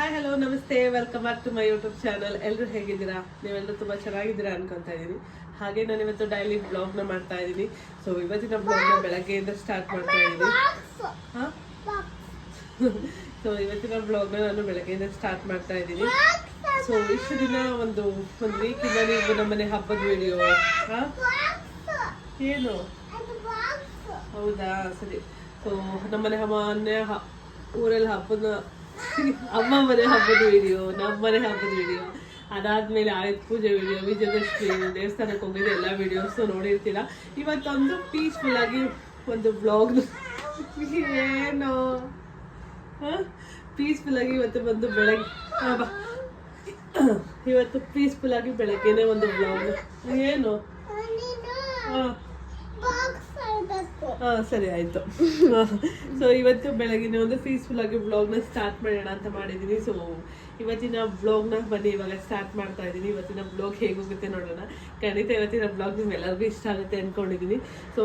Hi hello ನಮಸ್ತೆ. Welcome back to my YouTube channel ಎಲ್ಲರೂ ಹೇಗಿದ್ದೀರಾ? ನೀವೆಲ್ಲರೂ ತುಂಬ ಚೆನ್ನಾಗಿದ್ದೀರಾ ಅನ್ಕೊತಾ ಇದ್ದೀನಿ. ಹಾಗೆ ನಾನು ಇವತ್ತು ಡೈಲಿ ಬ್ಲಾಗ್ನ ಮಾಡ್ತಾ ಇದ್ದೀನಿ. ಸೊ ಇವತ್ತಿನ ಬ್ಲಾಗ್ನ ಬೆಳಗ್ಗೆಯಿಂದ ಸ್ಟಾರ್ಟ್ ಮಾಡ್ತಾ ಇದ್ದೀನಿ. ಸೊ ಇವತ್ತಿನ ಬ್ಲಾಗ್ನ ನಾನು ಬೆಳಗ್ಗೆಯಿಂದ ಸ್ಟಾರ್ಟ್ ಮಾಡ್ತಾ ಇದ್ದೀನಿ. ಸೊ ಇಷ್ಟು ದಿನ ಒಂದು ಒಂದು ವೀಕಿಂದ ನೀವು ನಮ್ಮನೆ ಹಬ್ಬದ ವಿಡಿಯೋ ಏನು? ಹೌದಾ? ಸರಿ. ಸೊ ನಮ್ಮನೆ ಮೊನ್ನೆ ಊರಲ್ಲಿ ಹಬ್ಬದ ಅಮ್ಮ ಮನೆ ಹಬ್ಬದ ವಿಡಿಯೋ ನಮ್ಮನೆ ಹಬ್ಬದ ವಿಡಿಯೋ ಅದಾದ್ಮೇಲೆ ಆಯುಧ ಪೂಜೆ ವಿಡಿಯೋ ವಿಜಯದಶಮಿ ದೇವಸ್ಥಾನಕ್ಕೆ ಹೋಗಿದ್ದು ಎಲ್ಲ ವಿಡಿಯೋಸ್ ನೋಡಿರ್ತೀರ? ಇವತ್ತೊಂದು ಪೀಸ್ಫುಲ್ ಆಗಿ ಒಂದು ಬ್ಲಾಗ್ ಏನು? ಪೀಸ್ಫುಲ್ ಆಗಿ ಇವತ್ತು ಬಂದು ಬೆಳಗ್ಗೆ. ಇವತ್ತು ಪೀಸ್ಫುಲ್ ಆಗಿ ಬೆಳಗ್ಗೆನೆ ಒಂದು ಬ್ಲಾಗ್ ಏನು? ಹಾ ಹಾ, ಸರಿ, ಆಯ್ತು. ಸೊ ಇವತ್ತು ಬೆಳಗಿನ ಒಂದು ಪೀಸ್ಫುಲ್ ಆಗಿ ಬ್ಲಾಗ್ನ ಸ್ಟಾರ್ಟ್ ಮಾಡೋಣ ಅಂತ ಮಾಡಿದ್ದೀನಿ ಸೊ ಇವತ್ತಿನ ಬ್ಲಾಗ್ನ ಬನ್ನಿ, ಇವಾಗ ಸ್ಟಾರ್ಟ್ ಮಾಡ್ತಾ ಇದ್ದೀನಿ ಇವತ್ತಿನ ಬ್ಲಾಗ್ ಹೇಗೋಗುತ್ತೆ ನೋಡೋಣ. ಖಂಡಿತ ಇವತ್ತಿನ ಬ್ಲಾಗ್ ನಿಮ್ಮೆಲ್ಲರಿಗೂ ಇಷ್ಟ ಆಗುತ್ತೆ ಅಂದ್ಕೊಂಡಿದ್ದೀನಿ ಸೊ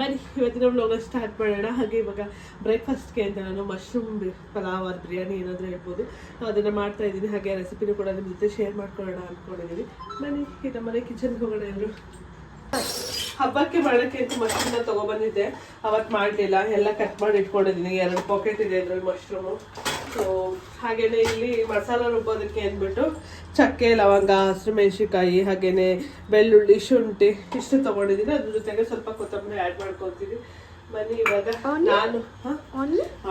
ಬನ್ನಿ, ಇವತ್ತಿನ ಬ್ಲಾಗ್ನ ಸ್ಟಾರ್ಟ್ ಮಾಡೋಣ. ಹಾಗೆ ಇವಾಗ ಬ್ರೇಕ್ಫಾಸ್ಟ್ಗೆ ಅಂತ ನಾನು ಮಶ್ರೂಮ್ ಪಲಾವ್ ಆರ್ ಬಿರಿಯಾನಿ ಏನಾದರೂ ಹೇಳ್ಬೋದು. ಅದನ್ನು ಮಾಡ್ತಾ ಇದ್ದೀನಿ ಹಾಗೆ ರೆಸಿಪಿನೂ ಕೂಡ ನಿಮ್ಮ ಜೊತೆ ಶೇರ್ ಮಾಡ್ಕೊಳ್ಳೋಣ ಅಂದ್ಕೊಂಡಿದ್ದೀನಿ ಬನ್ನಿ ನಮ್ಮ ಮನೆ ಕಿಚನ್ಗೆ ಹೋಗೋಣ ಎಲ್ಲರೂ ಹಬ್ಬಕ್ಕೆ ಮಾಡೋಕ್ಕೆ ಅಂತ ಮಶ್ರೂಮ್ನ ತಗೊಬಂದಿದ್ದೆ. ಅವತ್ತು ಮಾಡಲಿಲ್ಲ. ಎಲ್ಲ ಕಟ್ ಮಾಡಿ ಇಟ್ಕೊಂಡಿದ್ದೀನಿ ಎರಡು ಪಾಕೆಟ್ ಇದೆ ಇದ್ರಲ್ಲಿ ಮಶ್ರೂಮು ಸೊ ಹಾಗೇನೆ ಇಲ್ಲಿ ಮಸಾಲ ರುಬ್ಬೋದಕ್ಕೆ ಅಂದ್ಬಿಟ್ಟು ಚಕ್ಕೆ ಲವಂಗ ಹಸಿರು ಮೆಣಸಿಕಾಯಿ ಹಾಗೇನೆ ಬೆಳ್ಳುಳ್ಳಿ ಶುಂಠಿ ಇಷ್ಟು ತಗೊಂಡಿದ್ದೀನಿ ಅದ್ರ ಜೊತೆಗೆ ಸ್ವಲ್ಪ ಕೊತ್ತಂಬರಿ ಆ್ಯಡ್ ಮಾಡ್ಕೊತೀನಿ ಮನೆ ಇವಾಗ ನಾನು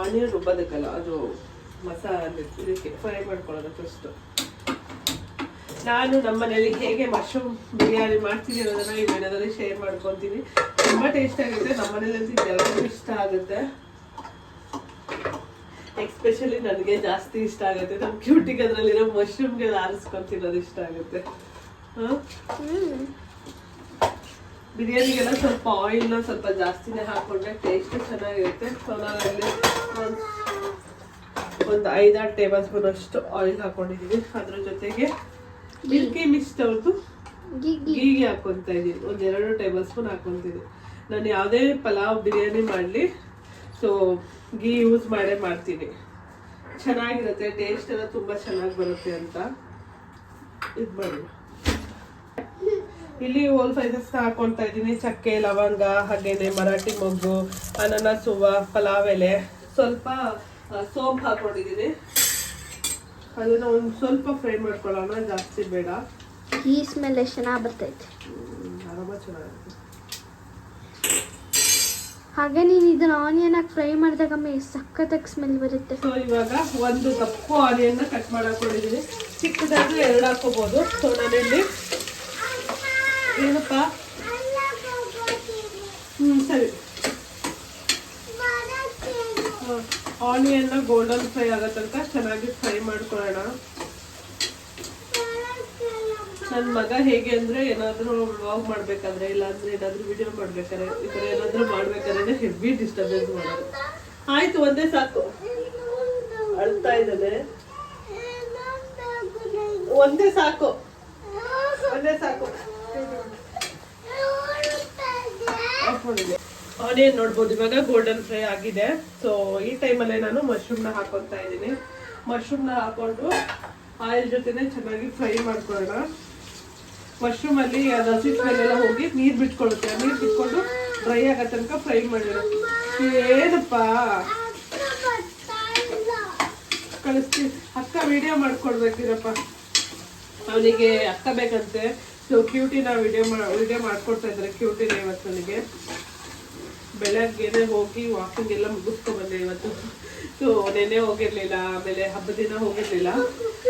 ಆನಿಯನ್ ರುಬ್ಬೋದಕ್ಕಲ್ಲ. ಅದು ಮಸಾಲೆ ಇದಕ್ಕೆ ಫ್ರೈ ಮಾಡ್ಕೊಳ್ಳೋದು ಫಸ್ಟು ನಾನು ನಮ್ಮ ಮನೇಲಿ ಹೇಗೆ ಮಶ್ರೂಮ್ ಬಿರಿಯಾನಿ ಮಾಡ್ತೀನಿ ಅನ್ನೋದನ್ನು ಈ ವಿಡಿಯೋದಲ್ಲಿ ಶೇರ್ ಮಾಡ್ಕೊತೀನಿ ತುಂಬ ಟೇಸ್ಟ್ ಆಗುತ್ತೆ. ನಮ್ಮ ಮನೇಲಿ ಎಲ್ಲರಿಗೂ ಇಷ್ಟ ಆಗುತ್ತೆ. ಎಕ್ಸ್ಪೆಷಲಿ ನನಗೆ ಜಾಸ್ತಿ ಇಷ್ಟ ಆಗುತ್ತೆ. ನಮ್ಮ ಕ್ಯೂಟಿಗೆ ಅದರಲ್ಲಿರೋ ಮಶ್ರೂಮ್ಗೆ ಆರಿಸ್ಕೊಂಡು ತಿನ್ನೋದು ಇಷ್ಟ ಆಗುತ್ತೆ? ಬಿರಿಯಾನಿಗೆಲ್ಲ ಸ್ವಲ್ಪ ಆಯಿಲ್ನ ಸ್ವಲ್ಪ ಜಾಸ್ತಿನೇ ಹಾಕೊಂಡ್ರೆ ಟೇಸ್ಟ್ ಚೆನ್ನಾಗಿರುತ್ತೆ. ಸೊ ನಾನಲ್ಲಿ ಒಂದು ಐದಾರು ಟೇಬಲ್ ಸ್ಪೂನ್ ಅಷ್ಟು ಆಯಿಲ್ ಹಾಕೊಂಡಿದ್ದೀನಿ ಅದ್ರ ಜೊತೆಗೆ ಮಿಲ್ಕಿ ಮಿಸ್ಟ್ ಅವ್ರದ್ದು ಗೀಗೆ ಹಾಕೊಂತ ಇದ್ದೀನಿ. ಒಂದು ಎರಡು ಟೇಬಲ್ ಸ್ಪೂನ್ ಹಾಕೊಂತೀನಿ ನಾನು ಯಾವುದೇ ಪಲಾವ್ ಬಿರಿಯಾನಿ ಮಾಡಲಿ ಸೊ ಗೀ ಯೂಸ್ ಮಾಡೇ ಮಾಡ್ತೀನಿ. ಚೆನ್ನಾಗಿರುತ್ತೆ ಟೇಸ್ಟ್ ಎಲ್ಲ ತುಂಬ ಚೆನ್ನಾಗಿ ಬರುತ್ತೆ ಅಂತ. ಇದು ಮಾಡಿ. ಇಲ್ಲಿ ಹೋಲ್ ಸ್ಪೈಸಸ್ ಹಾಕೊಳ್ತಾ ಇದ್ದೀನಿ. ಚಕ್ಕೆ ಲವಂಗ ಹಾಗೇನೆ ಮರಾಠಿ ಮೊಗ್ಗು ಅನಾನಸ್ ಹೂವು ಪಲಾವ್ ಎಲೆ. ಸ್ವಲ್ಪ ಸೋಂಪು ಹಾಕೊಂಡಿದ್ದೀನಿ. ಅದನ್ನ ಒಂದು ಸ್ವಲ್ಪ ಫ್ರೈ ಮಾಡ್ಕೊಳ್ಳೋಣ ಜಾಸ್ತಿ ಬೇಡ. ಈ ಸ್ಮೆಲ್ ಎಷ್ಟು ಚೆನ್ನಾಗಿ ಬರ್ತೈತೆ. ಹ್ಮ್, ಆರಾಮ ಚೆನ್ನಾಗಿರುತ್ತೆ. ಹಾಗೆ ನೀನು ಇದನ್ನ ಆನಿಯನ್ ಆಗಿ ಫ್ರೈ ಮಾಡಿದಾಗ ಸಖತ್ತಾಗಿ ಸ್ಮೆಲ್ ಬರುತ್ತೆ. ಸೊ ಇವಾಗ ಒಂದು ಕಪ್ಪು ಆನಿಯನ್ನ ಕಟ್ ಮಾಡಾಕೊಂಡಿದ್ದೀನಿ ಚಿಕ್ಕದಾಗಿ ಎರಡು ಹಾಕೋಬಹುದು ಸೊ ನಾನಿಲ್ಲಿ ಏನಪ್ಪ? ಹ್ಮ್ ಸರಿ. ಆನಿಯನ್ನ ಗೋಲ್ಡನ್ ಫ್ರೈ ಆಗೋ ತನಕ ಚೆನ್ನಾಗಿ ಫ್ರೈ ಮಾಡ್ಕೊಳ್ಳೋಣ. ನನ್ನ ಮಗ ಹೇಗೆ ಅಂದ್ರೆ ಏನಾದರೂ ವ್ಲಾಗ್ ಮಾಡಬೇಕಾದ್ರೆ ಇಲ್ಲಾಂದರೆ ಏನಾದರೂ ವಿಡಿಯೋ ಮಾಡ್ಬೇಕಾದ್ರೆ ಈ ಥರ ಏನಾದರೂ ಮಾಡ್ಬೇಕಾದ್ರೆ ಹೆವಿ ಡಿಸ್ಟರ್ಬೆನ್ಸ್ ಮಾಡೋದು. ಆಯ್ತು ಒಂದೇ ಸಾಕು. ಅಳ್ತಾ ಇದ್ದಾನೆ. ಒಂದೇ ಸಾಕು. ಒಂದೇ ಸಾಕು. ಆನಿಯನ್ ನೋಡ್ಬೋದು. ಇವಾಗ ಗೋಲ್ಡನ್ ಫ್ರೈ ಆಗಿದೆ. ಸೊ ಈ ಟೈಮಲ್ಲೇ ನಾನು ಮಶ್ರೂಮ್ನ ಹಾಕೊತಾ ಇದ್ದೀನಿ. ಮಶ್ರೂಮ್ನ ಹಾಕೊಂಡು ಆಯಿಲ್ ಜೊತೆನೆ ಚೆನ್ನಾಗಿ ಫ್ರೈ ಮಾಡ್ಕೊಳ್ಳೋಣ. ಮಶ್ರೂಮ್ ಅಲ್ಲಿ ಅದು ಹಸಿ ಸ್ಮೆಲ್ ಹೋಗಿ ನೀರು ಬಿಟ್ಕೊಳ್ಳುತ್ತೆ. ನೀರು ಬಿಟ್ಕೊಂಡು ಡ್ರೈ ಆಗೋ ತನಕ ಫ್ರೈ ಮಾಡಿರೋ ಏನಪ್ಪ? ಕಳಿಸ್ತೀವಿ ಅಕ್ಕ ವಿಡಿಯೋ ಮಾಡ್ಕೊಡ್ಬೇಕಿರಪ್ಪ ಅವನಿಗೆ ಅಕ್ಕ ಬೇಕಂತೆ. ಸೊ ಕ್ಯೂಟಿನ ವಿಡಿಯೋ ವಿಡಿಯೋ ಮಾಡ್ಕೊಡ್ತಾ ಇದ್ದಾರೆ. ಕ್ಯೂಟಿನ ಇವತ್ತು ನನಗೆ ಬೆಳಗ್ಗೆನೆ ಹೋಗಿ ವಾಕಿಂಗ್ ಎಲ್ಲ ಮುಗಿಸ್ಕೊ ಬಂದೆ ಇವತ್ತು. ಸೊ ನೆನ್ನೆ ಹೋಗಿರ್ಲಿಲ್ಲ, ಆಮೇಲೆ ಹಬ್ಬದ ದಿನ ಹೋಗಿರ್ಲಿಲ್ಲ.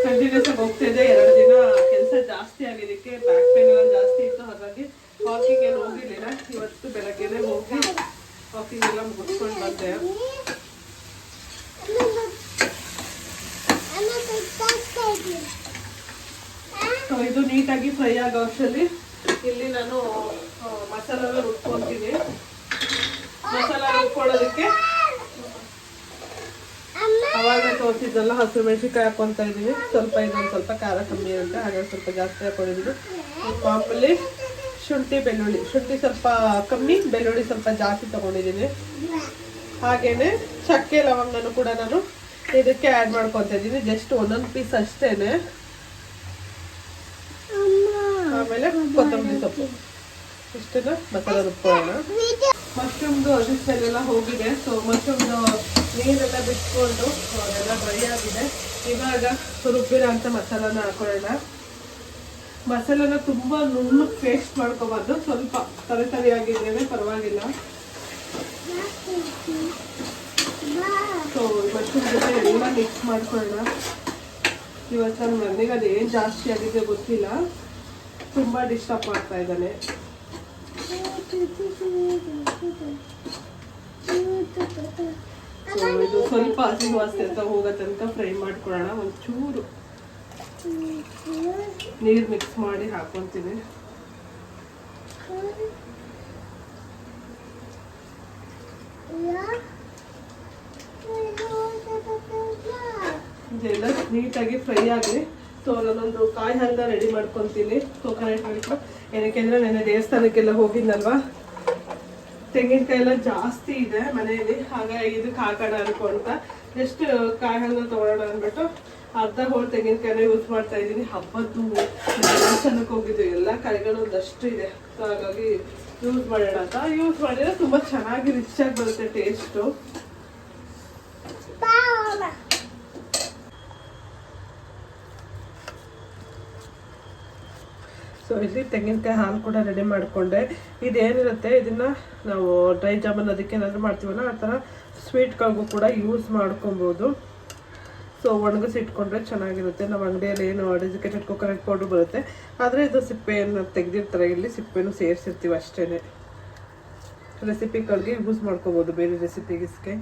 ಕಂಟಿನ್ಯೂಸ್ ಆಗಿ ಎರಡು ದಿನ ಕೆಲಸ ಜಾಸ್ತಿ ಆಗಿದ್ದಕ್ಕೆ ಬ್ಯಾಕ್ ಪೇನ್ ಎಲ್ಲ ಜಾಸ್ತಿ ಇತ್ತು. ಹಾಗಾಗಿ ವಾಕಿಂಗ್ ಏನು ಹೋಗಿರ್ಲಿಲ್ಲ. ಇವತ್ತು ಬೆಳಗ್ಗೆನೆ ಹೋಗಿ ವಾಕಿಂಗ್ ಎಲ್ಲ ಮುಗಿಸ್ಕೊಂಡು ಬಂದೆ. ಸೊ ಇದು ನೀಟಾಗಿ ಫ್ರೈ ಆಗೋ ಅಷ್ಟರಲ್ಲಿ ಇಲ್ಲಿ ನಾನು ಮಸಾಲ ರುಬ್ಕೊಂತೀನಿ ಮಸಾಲ ರುಬ್ಕೊಳ್ಳೋದಕ್ಕೆ ತೋರಿಸಿದ್ದಲ್ಲ ಹಸಿರು ಮೆಣಸಿನ್ಕಾಯಿ ಹಾಕೊಂತ ಇದೀನಿ ಸ್ವಲ್ಪ ಇದೊಂದು ಸ್ವಲ್ಪ ಖಾರ ಕಮ್ಮಿ ಇರುತ್ತೆ. ಹಾಗಾಗಿ ಸ್ವಲ್ಪ ಜಾಸ್ತಿ ಹಾಕೊಂಡಿದ್ದೀನಿ ಮಾಮೂಲಿ ಶುಂಠಿ, ಬೆಳ್ಳುಳ್ಳಿ. ಶುಂಠಿ ಸ್ವಲ್ಪ ಕಮ್ಮಿ, ಬೆಳ್ಳುಳ್ಳಿ ಸ್ವಲ್ಪ ಜಾಸ್ತಿ ತಗೊಂಡಿದ್ದೀನಿ ಹಾಗೇನೆ ಚಕ್ಕೆ, ಲವಂಗನೂ ಕೂಡ ನಾನು ಇದಕ್ಕೆ ಆ್ಯಡ್ ಮಾಡ್ಕೊತಾ ಇದ್ದೀನಿ ಜಸ್ಟ್ ಒಂದೊಂದು ಪೀಸ್ ಅಷ್ಟೇನೆ. ಆಮೇಲೆ ಕೊತ್ತಂಬರಿ ಸೊಪ್ಪು. ಇಷ್ಟನ್ನು ಮಸಾಲೆ ರುಬ್ಕೊಳ್ಳೋಣ. ಮಶ್ರೂಮ್ದು ಅದು ಸ್ಮೆಲ್ ಹೋಗಿದೆ. ಸೊ ಮಶ್ರೂಮ್ದು ನೀರೆಲ್ಲ ಬಿಟ್ಕೊಂಡು ಅದೆಲ್ಲ ಡ್ರೈ ಆಗಿದೆ. ಇವಾಗ ರುಬ್ಬಿರೋ ಅಂತ ಮಸಾಲಾನ ಹಾಕೊಳ್ಳೋಣ. ಮಸಾಲಾನ ತುಂಬ ನುಣ್ಣಗೆ ಪೇಸ್ಟ್ ಮಾಡ್ಕೋಬಾರ್ದು. ಸ್ವಲ್ಪ ತಲೆ ತರಿಯಾಗಿದ್ರೇನೆ ಪರವಾಗಿಲ್ಲ. ಸೊ ಇವತ್ತಿನ ಜೊತೆ ಎಲ್ಲ ಮಿಕ್ಸ್ ಮಾಡ್ಕೊಳ್ಳೋಣ. ಇವತ್ತು ನನ್ನ ಮನೆಗೆ ಅದು ಜಾಸ್ತಿ ಆಗಿದೆ ಗೊತ್ತಿಲ್ಲ. ತುಂಬ ಡಿಸ್ಟರ್ಬ್ ಮಾಡ್ತಾ ಇದ್ದಾನೆ. ಸೊ ಇದು ಸ್ವಲ್ಪ ಹಸಿ ವಾಸನೆ ಅಂತ ಹೋಗೋ ತನಕ ಫ್ರೈ ಮಾಡ್ಕೊಳ್ಳೋಣ. ಒಂಚೂರು ನೀರು ಮಿಕ್ಸ್ ಮಾಡಿ ಹಾಕೊತೀನಿ ಇದೆಲ್ಲ ನೀಟಾಗಿ ಫ್ರೈ ಆಗಲಿ ಸೊ ನಾನೊಂದು ಕಾಯಿ ಹಲ್ದ ರೆಡಿ ಮಾಡ್ಕೊತೀನಿ ಕೋಕೋನಟ್ ಮಿಲ್ಕ್ ಏನಕ್ಕೆ ಅಂದರೆ, ನೆನ್ನೆ ದೇವಸ್ಥಾನಕ್ಕೆಲ್ಲ ಹೋಗಿದ್ನಲ್ವಾ? ತೆಂಗಿನಕಾಯಿ ಎಲ್ಲ ಜಾಸ್ತಿ ಇದೆ ಮನೆಯಲ್ಲಿ. ಹಾಗಾಗಿ ಇದಕ್ಕೆ ಹಾಕೋಣ ಅನ್ಕೊಂತ ಎಷ್ಟು ಕಾಯಿ ತೊಗೊಳೋಣ ಅಂದ್ಬಿಟ್ಟು ಅರ್ಧ ಹೋಳು ತೆಂಗಿನಕಾಯಿನ ಯೂಸ್ ಮಾಡ್ತಾ ಇದ್ದೀನಿ. ಹಬ್ಬದ್ದು, ದೇವಸ್ಥಾನಕ್ಕೆ ಹೋಗಿದ್ದು ಎಲ್ಲ ಕಾಯಿಗಳು ಒಂದಷ್ಟು ಇದೆ. ಸೊ ಹಾಗಾಗಿ ಯೂಸ್ ಮಾಡೋಣ ಅಂತ. ಯೂಸ್ ಮಾಡಿದ್ರೆ ತುಂಬಾ ಚೆನ್ನಾಗಿ ರಿಚ್ ಆಗಿ ಬರುತ್ತೆ ಟೇಸ್ಟು ಸೊ ಇಲ್ಲಿ ತೆಂಗಿನಕಾಯಿ ಹಾಲು ಕೂಡ ರೆಡಿ ಮಾಡಿಕೊಂಡೆ. ಇದೇನಿರುತ್ತೆ? ಇದನ್ನು ನಾವು ಡ್ರೈ ಜಾಮೂನ್ ಅದಕ್ಕೆ ಏನಾದರೂ ಮಾಡ್ತೀವಲ್ಲ, ಆ ಥರ ಸ್ವೀಟ್ಗಳಿಗೂ ಕೂಡ ಯೂಸ್ ಮಾಡ್ಕೊಬೋದು. ಸೊ ಒಣಗಿಸಿಟ್ಕೊಂಡ್ರೆ ಚೆನ್ನಾಗಿರುತ್ತೆ. ನಾವು ಅಂಗಡಿಯಲ್ಲಿ ಏನು ಡೆಸಿಕೇಟೆಡ್ ಕೊಕೊನಟ್ ಪೌಡ್ರ್ ಬರುತ್ತೆ. ಆದರೆ ಇದು ಸಿಪ್ಪೆಯನ್ನು ತೆಗೆದಿರ್ತಾರೆ. ಇಲ್ಲಿ ಸಿಪ್ಪೆನೂ ಸೇರಿಸಿರ್ತೀವಿ ಅಷ್ಟೇ ರೆಸಿಪಿಗಳಿಗೆ ಯೂಸ್ ಮಾಡ್ಕೋಬೋದು ಬೇರೆ ರೆಸಿಪಿಗಿಸ್ಗೆ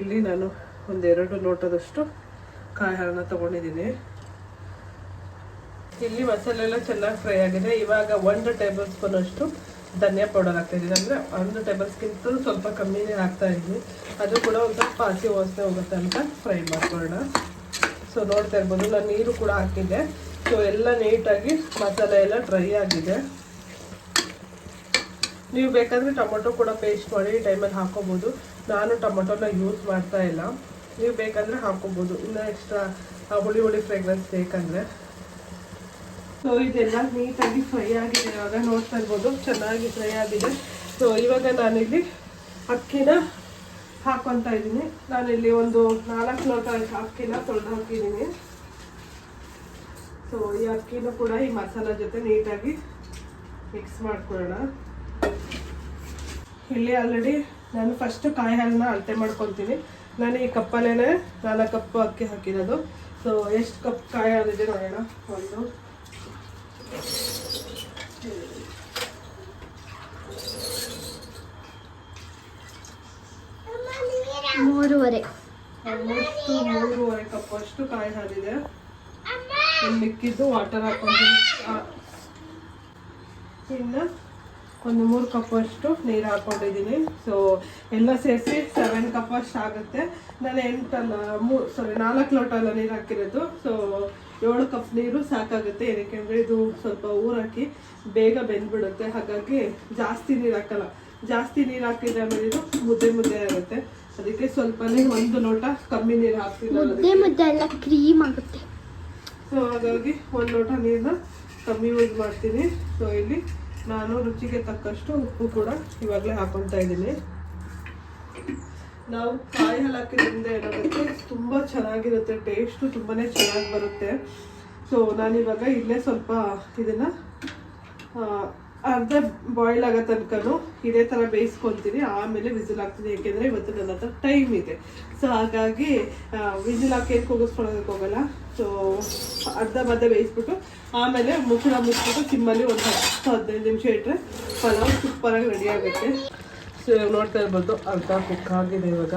ಇಲ್ಲಿ ನಾನು ಒಂದೆರಡು ಲೋಟದಷ್ಟು ಕಾಯಿ ಹಾಲನ್ನ ತೊಗೊಂಡಿದ್ದೀನಿ. ಇಲ್ಲಿ ಮಸಾಲೆ ಎಲ್ಲ ಚೆನ್ನಾಗಿ ಫ್ರೈ ಆಗಿದೆ. ಇವಾಗ ಒಂದು ಟೇಬಲ್ ಸ್ಪೂನ್ ಅಷ್ಟು ಧನಿಯಾ ಪೌಡರ್ ಹಾಕ್ತಾ ಇದ್ದೀನಿ. ಅಂದರೆ ಒಂದು ಟೇಬಲ್ ಸ್ಕಿಂತ ಸ್ವಲ್ಪ ಕಮ್ಮಿನೇ ಹಾಕ್ತಾ ಇದ್ದೀನಿ. ಅದು ಕೂಡ ಒಂದು ಸ್ವಲ್ಪ ಹಸಿ ವಾಸನೆ ಹೋಗುತ್ತೆ ಅಂತ ಫ್ರೈ ಮಾಡ್ಕೊಳ್ಳೋಣ. ಸೊ ನೋಡ್ತಾ ಇರ್ಬೋದು. ನಾನು ನೀರು ಕೂಡ ಹಾಕಿದ್ದೆ. ಸೊ ಎಲ್ಲ ನೀಟಾಗಿ ಮಸಾಲೆ ಎಲ್ಲ ಡ್ರೈ ಆಗಿದೆ. ನೀವು ಬೇಕಾದರೆ ಟೊಮೊಟೊ ಕೂಡ ಪೇಸ್ಟ್ ಮಾಡಿ ಈ ಟೈಮಲ್ಲಿ ಹಾಕೋಬೋದು. ನಾನು ಟೊಮೊಟೊನ ಯೂಸ್ ಮಾಡ್ತಾ ಇಲ್ಲ. ನೀವು ಬೇಕಂದರೆ ಹಾಕೋಬೋದು. ಇನ್ನೂ ಎಕ್ಸ್ಟ್ರಾ ಹುಳಿ ಹುಳಿ ಫ್ರೇಗ್ರೆನ್ಸ್ ಬೇಕಂದರೆ. ಸೊ ಇದೆಲ್ಲ ನೀಟಾಗಿ ಫ್ರೈ ಆಗಿದೆ. ಇವಾಗ ನೋಡ್ತಾ ಇರ್ಬೋದು, ಚೆನ್ನಾಗಿ ಫ್ರೈ ಆಗಿದೆ. ಸೊ ಇವಾಗ ನಾನಿಲ್ಲಿ ಅಕ್ಕಿನ ಹಾಕೊತ ಇದ್ದೀನಿ. ನಾನಿಲ್ಲಿ ಒಂದು ನಾಲ್ಕು ಲೋಟ ಅಕ್ಕಿನ ತೊಳೆದು ಹಾಕಿದ್ದೀನಿ. ಸೊ ಈ ಅಕ್ಕಿನ ಕೂಡ ಈ ಮಸಾಲ ಜೊತೆ ನೀಟಾಗಿ ಮಿಕ್ಸ್ ಮಾಡ್ಕೊಳ್ಳೋಣ. ಇಲ್ಲಿ ಆಲ್ರೆಡಿ ನಾನು ಫಸ್ಟ್ ಕಾಯಿ ಹಾಲನ್ನ ಅಳತೆ ಮಾಡ್ಕೊತೀನಿ ನಾನು ಈ ಕಪ್ಪಲ್ಲೇ ನಾಲ್ಕು ಕಪ್ ಅಕ್ಕಿ ಹಾಕಿರೋದು. ಸೊ ಎಷ್ಟು ಕಪ್ ಕಾಯಿ ಹಾಲಿದೆ ನೋಡೋಣ. ಒಂದು ಮೂರುವರೆ. ಆಲ್ಮೋಸ್ಟ್ ಮೂರುವರೆ ಕಪ್ ಅಷ್ಟು ಕಾಯಿ ಹಾಲಿದೆ ಮಿಕ್ಕಿದ್ದು ವಾಟರ್ ಹಾಕೊಂತೀನಿ. ಇನ್ನು ಒಂದು ಮೂರು ಕಪ್ ಅಷ್ಟು ನೀರು ಹಾಕೊಂಡಿದ್ದೀನಿ. ಸೊ ಎಲ್ಲ ಸೇರಿಸಿ ಸೆವೆನ್ ಕಪ್ ಅಷ್ಟು ಆಗುತ್ತೆ. ನಾನು ಎಂಟಲ್ಲ ಮೂರು ಸಾರಿ ನಾಲ್ಕು ಲೋಟ ಎಲ್ಲ ನೀರು ಹಾಕಿರೋದು. ಸೊ ಏಳು ಕಪ್ ನೀರು ಸಾಕಾಗುತ್ತೆ. ಏನಕ್ಕೆ ಅಂದರೆ ಇದು ಸ್ವಲ್ಪ ಊರಾಕಿ ಬೇಗ ಬೆಂದ್ಬಿಡುತ್ತೆ. ಹಾಗಾಗಿ ಜಾಸ್ತಿ ನೀರು ಹಾಕಲ್ಲ. ಜಾಸ್ತಿ ನೀರು ಹಾಕಿದ್ರೆ ಆಮೇಲೆ ಇದು ಮುದ್ದೆ ಮುದ್ದೆ ಆಗುತ್ತೆ. ಅದಕ್ಕೆ ಸ್ವಲ್ಪನೇ ಒಂದು ಲೋಟ ಕಮ್ಮಿ ನೀರು ಹಾಕ್ತೀನಿ ಮುದ್ದೆ ಮುದ್ದೆ ಎಲ್ಲ ಕ್ರೀಮ್ ಆಗುತ್ತೆ. ಸೊ ಹಾಗಾಗಿ ಒಂದು ಲೋಟ ನೀರನ್ನ ಕಮ್ಮಿ ಯೂಸ್ ಮಾಡ್ತೀನಿ. ಸೊ ಇಲ್ಲಿ ನಾನು ರುಚಿಗೆ ತಕ್ಕಷ್ಟು ಉಪ್ಪು ಕೂಡ ಇವಾಗಲೇ ಹಾಕೊತಾ ಇದ್ದೀನಿ. ನಾವು ಕಾಯಿ ಹಾಲು ಹಾಕಿದ್ರಿಂದ ಏನಾಗುತ್ತೆ ತುಂಬ ಚೆನ್ನಾಗಿರುತ್ತೆ ಟೇಸ್ಟು ತುಂಬಾ ಚೆನ್ನಾಗಿ ಬರುತ್ತೆ. ಸೊ ನಾನಿವಾಗ ಇಲ್ಲೇ ಸ್ವಲ್ಪ ಇದನ್ನು ಅರ್ಧ ಬಾಯ್ಲ್ ಆಗೋ ತನಕನೂ ಇದೇ ಥರ ಬೇಯಿಸ್ಕೊತೀನಿ. ಆಮೇಲೆ ವಿಸಿಲ್ ಹಾಕ್ತೀನಿ, ಯಾಕೆಂದರೆ ಇವತ್ತು ನನ್ನ ಹತ್ರ ಟೈಮ್ ಇದೆ. ಸೊ ಹಾಗಾಗಿ ವಿಸಿಲ್ ಹಾಕಿ ಏನು ಕೂಗಿಸ್ಕೊಳ್ಳೋದಕ್ಕೆ ಹೋಗಲ್ಲ. ಸೊ ಅರ್ಧ ಮಧ್ಯ ಬೇಯಿಸ್ಬಿಟ್ಟು, ಆಮೇಲೆ ಮುಚ್ಚಳ ಮುಚ್ಚಿಬಿಟ್ಟು ಸಿಮ್ಮಲ್ಲಿ ಒಂದು ಹತ್ತು ಹದಿನೈದು ನಿಮಿಷ ಇಟ್ಟರೆ ಪಲಾವ್ ಸೂಪರಾಗಿ ರೆಡಿ ಆಗುತ್ತೆ. ಸೊ ಇವಾಗ ನೋಡ್ತಾ ಇರ್ಬೋದು, ಅರ್ಧ ಕುಕ್ ಆಗಿದೆ ಇವಾಗ.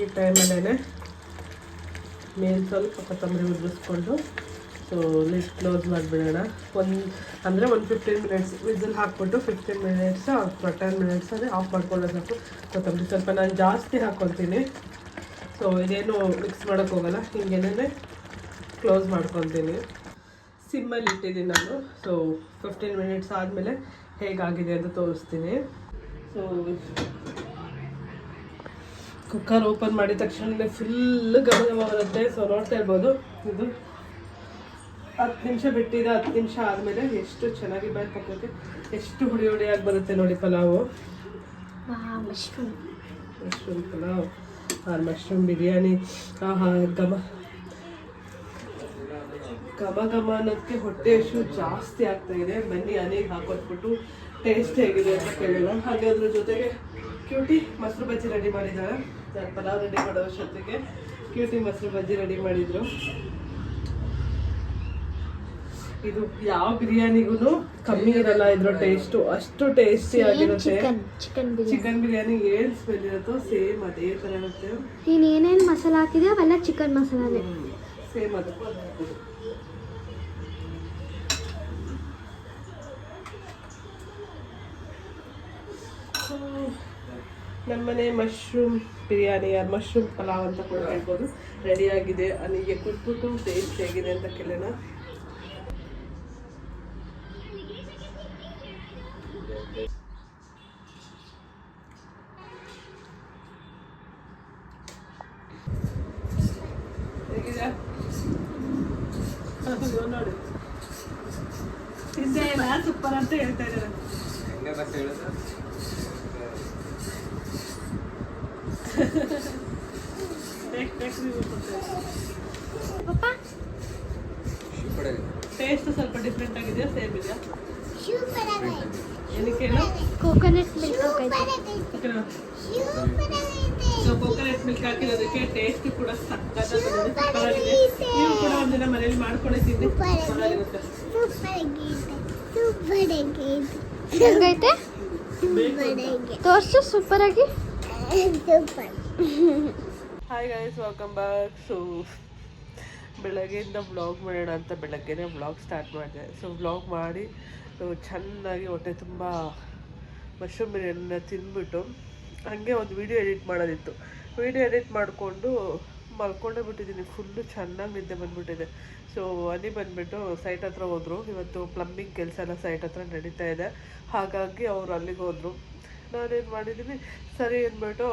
ಈ ಟೈಮಲ್ಲೇ ಮೇಲೆ ಸ್ವಲ್ಪ ಕೊತ್ತಂಬರಿ ಉದುರಿಸ್ಕೊಂಡು ಸೊ ಲಿಸ್ಟ್ ಕ್ಲೋಸ್ ಮಾಡಿಬಿಡೋಣ. ಒಂದು, ಅಂದರೆ ಒಂದು ಫಿಫ್ಟೀನ್ ಮಿನಿಟ್ಸ್ ವಿಸಿಲ್ ಹಾಕ್ಬಿಟ್ಟು ಫಿಫ್ಟೀನ್ ಮಿನಿಟ್ಸ್ ಅಥವಾ ಟೆನ್ ಮಿನಿಟ್ಸ್ ಅದೇ ಆಫ್ ಮಾಡ್ಕೊಳ್ಳೋ ಸಾಕು. ಕೊತ್ತಂಬರಿ ಸ್ವಲ್ಪ ನಾನು ಜಾಸ್ತಿ ಹಾಕ್ಕೊತೀನಿ ಸೊ ಇದೇನು ಮಿಕ್ಸ್ ಮಾಡೋಕ್ಕೋಗಲ್ಲ ಹಿಂಗೇನೆ ಕ್ಲೋಸ್ ಮಾಡ್ಕೊತೀನಿ. ಸಿಮ್ಮಲ್ಲಿ ಇಟ್ಟಿದ್ದೀನಿ ನಾನು. ಸೊ ಫಿಫ್ಟೀನ್ ಮಿನಿಟ್ಸ್ ಆದಮೇಲೆ ಹೇಗಾಗಿದೆ ಅಂತ ತೋರಿಸ್ತೀನಿ. ಸೊ ಕುಕ್ಕರ್ ಓಪನ್ ಮಾಡಿದ ತಕ್ಷಣ ಫುಲ್ ಗಮ ಗಮ ಬರುತ್ತೆ. ಸೊ ನೋಡ್ತಾ ಇರ್ಬೋದು. ಇದು ಹತ್ತು ನಿಮಿಷ ಬಿಟ್ಟಿದೆ. ಹತ್ತು ನಿಮಿಷ ಆದಮೇಲೆ ಎಷ್ಟು ಚೆನ್ನಾಗಿ ಬಾಯಿ ಪಕ್ಕಕ್ಕೆ ಎಷ್ಟು ಹುಡಿ ಹುಡಿಯಾಗಿ ಬರುತ್ತೆ ನೋಡಿ ಪಲಾವು. Mushroom mushroom pulao. ಆ ಮಶ್ರೂಮ್ ಬಿರಿಯಾನಿ. ಆಹಾ ಘಮ ಘಮ ಘಮ ಅನ್ನೋದಕ್ಕೆ ಹೊಟ್ಟೆ ಇಶ್ಯೂ ಜಾಸ್ತಿ ಆಗ್ತಾ ಇದೆ. ಬನ್ನಿ ಅನೇಕ ಹಾಕೊಟ್ಬಿಟ್ಟು ಟೇಸ್ಟ್ ಹೇಗಿದೆ ಅಂತ ಕೇಳೋಣ. ಹಾಗೆ ಅದ್ರ ಜೊತೆಗೆ ಕ್ಯೂಟಿ ಮೊಸರು ಬಜ್ಜಿ ರೆಡಿ ಮಾಡಿದ್ದಾರೆ ನಾನು ಪಲಾವ್ ರೆಡಿ ಮಾಡೋ ಜೊತೆಗೆ ಕ್ಯೂಟಿ ಮೊಸರು ಬಜ್ಜಿ ರೆಡಿ ಮಾಡಿದ್ರು. ಇದು ಯಾವ ಬಿರಿಯಾನಿಗೂ ಕಮ್ಮಿ ಇರಲ್ಲ ಇದ್ರ ಟೇಸ್ಟು ಅಷ್ಟು ಟೇಸ್ಟಿ ಆಗಿರುತ್ತೆ. Chicken chicken biryani. Chicken biryani ಏನ್ ಸ್ಮೆಲ್ ಇರುತ್ತೋ ಸೇಮ್ ಅದೇ ತರ ಇರುತ್ತೆ. ನೀನ್ ಏನೇನ್ ಮಸಾಲ ಹಾಕಿದ್ಯಾ ಅವೆಲ್ಲ ಚಿಕನ್ ಮಸಾಲೆ ಸೇಮ್ ಅದು. ನಮ್ಮನೆ ಮಶ್ರೂಮ್ ಬಿರಿಯಾನಿ ಯಾರು ಮಶ್ರೂಮ್ ಪಲಾವ್ ಅಂತ ಕೂಡ ಹೇಳ್ಬೋದು ರೆಡಿ ಆಗಿದೆ. ಅಲ್ಲಿಗೆ ಕುಟ್ಬಿಟ್ಟು ಟೇಸ್ಟ್ ಹೇಗಿದೆ ಅಂತ ಕೇಳೋಣ. ನೋಡಿ. ಸೂಪರ್ ಅಂತ ಹೇಳ್ತಾ ಇದ್ದಾರೆ. ಟೇಸ್ಟ್ ಸ್ವಲ್ಪ ಡಿಫ್ರೆಂಟ್ ಆಗಿದೆ ಸೇಮ್ ಇದೆಯಾ? ಕೋಕೋನಟ್ ಮಿಲ್ಕ್ ಕೋಕೋನಟ್ ಮಿಲ್ಕ್ ಹಾಕಿರೋದಕ್ಕೆ ಟೇಸ್ಟ್ ಕೂಡ ಸಕ್ಕತ್ತಾಗಿದೆ. ನೀವು ಕೂಡ ಒಂದಿನ ಮನೇಲಿ ಮಾಡ್ಕೊಳ್ಳಿ ತಿಂದು ಹೆಂಗೈತೆ? ತೋರ್ಸು ಸೂಪರ್ ಆಗಿ. Hi guys welcome back so ಬೆಳಗ್ಗೆಯಿಂದ ವ್ಲಾಗ್ ಮಾಡೋಣ ಅಂತ ಬೆಳಗ್ಗೆನೇ ವ್ಲಾಗ್ ಸ್ಟಾರ್ಟ್ ಮಾಡಿದೆ. ಸೊ ವ್ಲಾಗ್ ಮಾಡಿ ಚೆನ್ನಾಗಿ ಹೊಟ್ಟೆ ತುಂಬ ಮಶ್ರೂಮ್ ಬಿರಿಯಾನಿನ ತಿಂದ್ಬಿಟ್ಟು, ಹಾಗೆ ಒಂದು ವಿಡಿಯೋ ಎಡಿಟ್ ಮಾಡೋದಿತ್ತು. ವಿಡಿಯೋ ಎಡಿಟ್ ಮಾಡಿಕೊಂಡು ಮಲ್ಕೊಂಡೇ ಬಿಟ್ಟಿದ್ದೀನಿ. ಫುಲ್ಲು ಚೆನ್ನಾಗಿ ನಿದ್ದೆ ಬಂದ್ಬಿಟ್ಟಿದೆ. ಸೊ ಅಲ್ಲಿ ಬಂದ್ಬಿಟ್ಟು ಸೈಟ್ ಹತ್ರ ಹೋದರು. ಇವತ್ತು ಪ್ಲಂಬಿಂಗ್ ಕೆಲಸ ಎಲ್ಲ ಸೈಟ್ ಹತ್ರ ನಡೀತಾ ಇದೆ. ಹಾಗಾಗಿ ಅವರು ಅಲ್ಲಿಗೆ ಹೋದರು. ನಾನೇನು ಮಾಡಿದ್ದೀನಿ ಸರಿ ಅಂದ್ಬಿಟ್ಟು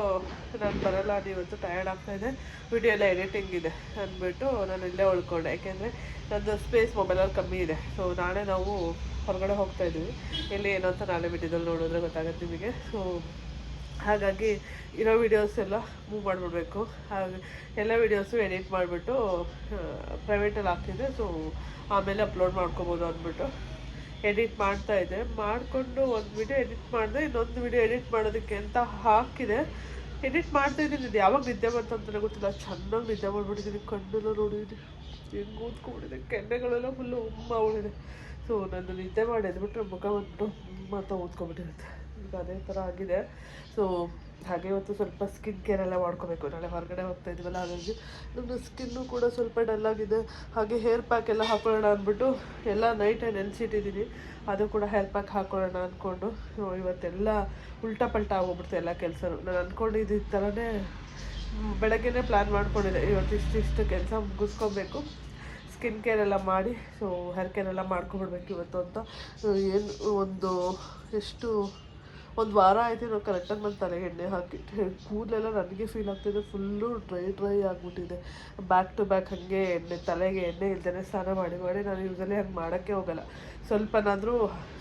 ನಾನು ಬರಲ್ಲ ಅದು ಇವತ್ತು ಟಯರ್ಡ್ ಇದೆ. ವಿಡಿಯೋ ಎಲ್ಲ ಎಡಿಟಿಂಗ್ ಇದೆ ಅಂದ್ಬಿಟ್ಟು ನಾನು ಇಲ್ಲೇ ಉಳ್ಕೊಂಡೆ. ಯಾಕೆಂದರೆ ನನ್ನದು ಸ್ಪೇಸ್ ಮೊಬೈಲಲ್ಲಿ ಕಮ್ಮಿ ಇದೆ. ಸೊ ನಾಳೆ ನಾವು ಹೊರಗಡೆ ಹೋಗ್ತಾ ಇದ್ದೀವಿ ಎಲ್ಲಿ ಏನೋ ಅಂತ ನಾಳೆ ವಿಡಿಯೋದಲ್ಲಿ ನೋಡಿದ್ರೆ ಗೊತ್ತಾಗುತ್ತೆ ನಿಮಗೆ. ಸೊ ಹಾಗಾಗಿ ಇರೋ ವಿಡಿಯೋಸ್ ಎಲ್ಲ ಮೂವ್ ಮಾಡಿಬಿಡ್ಬೇಕು. ಹಾಗೆ ಎಲ್ಲ ವೀಡಿಯೋಸು ಎಡಿಟ್ ಮಾಡಿಬಿಟ್ಟು ಪ್ರೈವೇಟಲ್ಲಿ ಹಾಕ್ತಿದ್ದೆ. ಸೊ ಆಮೇಲೆ ಅಪ್ಲೋಡ್ ಮಾಡ್ಕೋಬೋದು ಅಂದ್ಬಿಟ್ಟು. ಎಡಿಟ್ ಮಾಡ್ತಾ ಇದ್ದೆ ಮಾಡಿಕೊಂಡು ಒಂದು ವಿಡಿಯೋ ಎಡಿಟ್ ಮಾಡಿದೆ, ಇನ್ನೊಂದು ವಿಡಿಯೋ ಎಡಿಟ್ ಮಾಡೋದಕ್ಕೆ ಅಂತ ಹಾಕಿದೆ. ಎಡಿಟ್ ಮಾಡ್ತಾ ಇದ್ದೀನಿ. ಇದು ಯಾವಾಗ ನಿದ್ದೆ ಬಂತು ಅಂತಲೇ ಗೊತ್ತಿಲ್ಲ. ಚೆನ್ನಾಗಿ ನಿದ್ದೆ ಮಾಡಿಬಿಟ್ಟಿದ್ದೀನಿ. ಕಣ್ಣೆಲ್ಲ ನೋಡಿದ್ದೀನಿ ಹೆಂಗೆ ಊದ್ಕೊಂಡ್ಬಿಟ್ಟಿದೆ. ಕೆನ್ನೆಗಳೆಲ್ಲ ಫುಲ್ಲು ಉಮ್ಮ ಉಳಿದೆ ಸೊ ನಾನು ನಿದ್ದೆ ಮಾಡಿ ಎದ್ಬಿಟ್ರೆ ಮುಖ ಬಂದ್ಬಿಟ್ಟು ಅಂತ ಊದ್ಕೊಂಡ್ಬಿಟ್ಟಿರುತ್ತೆ. ಈಗ ಅದೇ ಥರ ಆಗಿದೆ. ಸೊ ಹಾಗೆ ಇವತ್ತು ಸ್ವಲ್ಪ ಸ್ಕಿನ್ ಕೇರ್ ಎಲ್ಲ ಮಾಡ್ಕೋಬೇಕು. ನಾಳೆ ಹೊರಗಡೆ ಹೋಗ್ತಾ ಇದ್ವಲ್ಲ, ಹಾಗಾಗಿ ನನ್ನ ಸ್ಕಿನ್ನು ಕೂಡ ಸ್ವಲ್ಪ ಡಲ್ ಆಗಿದೆ. ಹಾಗೆ ಹೇರ್ ಪ್ಯಾಕ್ ಎಲ್ಲ ಹಾಕೊಳ್ಳೋಣ ಅಂದ್ಬಿಟ್ಟು ಎಲ್ಲ ನೈಟೇ ನೆನೆಸಿಟ್ಟಿದ್ದೀನಿ ಅದು ಕೂಡ ಹೇರ್ ಪ್ಯಾಕ್ ಹಾಕೊಳ್ಳೋಣ ಅಂದ್ಕೊಂಡು ಇವತ್ತೆಲ್ಲ ಉಲ್ಟಾ ಪಲ್ಟಾ ಆಗೋಗ್ಬಿಡ್ತು ಎಲ್ಲ ಕೆಲಸನೂ. ನಾನು ಅಂದ್ಕೊಂಡಿದ್ದು ಥರನೇ ಬೆಳಗ್ಗೆನೇ ಪ್ಲ್ಯಾನ್ ಮಾಡ್ಕೊಂಡಿದ್ದೆ. ಇವತ್ತು ಇಷ್ಟು ಇಷ್ಟು ಕೆಲಸ ಮುಗಿಸ್ಕೊಬೇಕು. ಸ್ಕಿನ್ ಕೇರ್ ಎಲ್ಲ ಮಾಡಿ ಸೊ ಹೇರ್ ಕೇರ್ ಎಲ್ಲ ಮಾಡ್ಕೊಬಿಡ್ಬೇಕು ಇವತ್ತು ಅಂತ. ಏನು ಒಂದು ಎಷ್ಟು ಒಂದು ವಾರ ಆಯ್ತು ನಾವು ಕರೆಕ್ಟಾಗಿ ನನ್ನ ತಲೆಗೆ ಎಣ್ಣೆ ಹಾಕಿ ಕೂದಲೆಲ್ಲ ನನಗೆ ಫೀಲ್ ಆಗ್ತಿದೆ ಫುಲ್ಲು ಡ್ರೈ ಡ್ರೈ ಆಗಿಬಿಟ್ಟಿದೆ. ಬ್ಯಾಕ್ ಟು ಬ್ಯಾಕ್ ಹಾಗೆ ಎಣ್ಣೆ, ತಲೆಗೆ ಎಣ್ಣೆ ಇಲ್ದೇ ಸ್ನಾನ ಮಾಡಿ ಮಾಡಿ ನಾನು ಯೂಸಲಿ ಹಂಗೆ ಮಾಡೋಕ್ಕೆ ಹೋಗಲ್ಲ. ಸ್ವಲ್ಪನಾದರೂ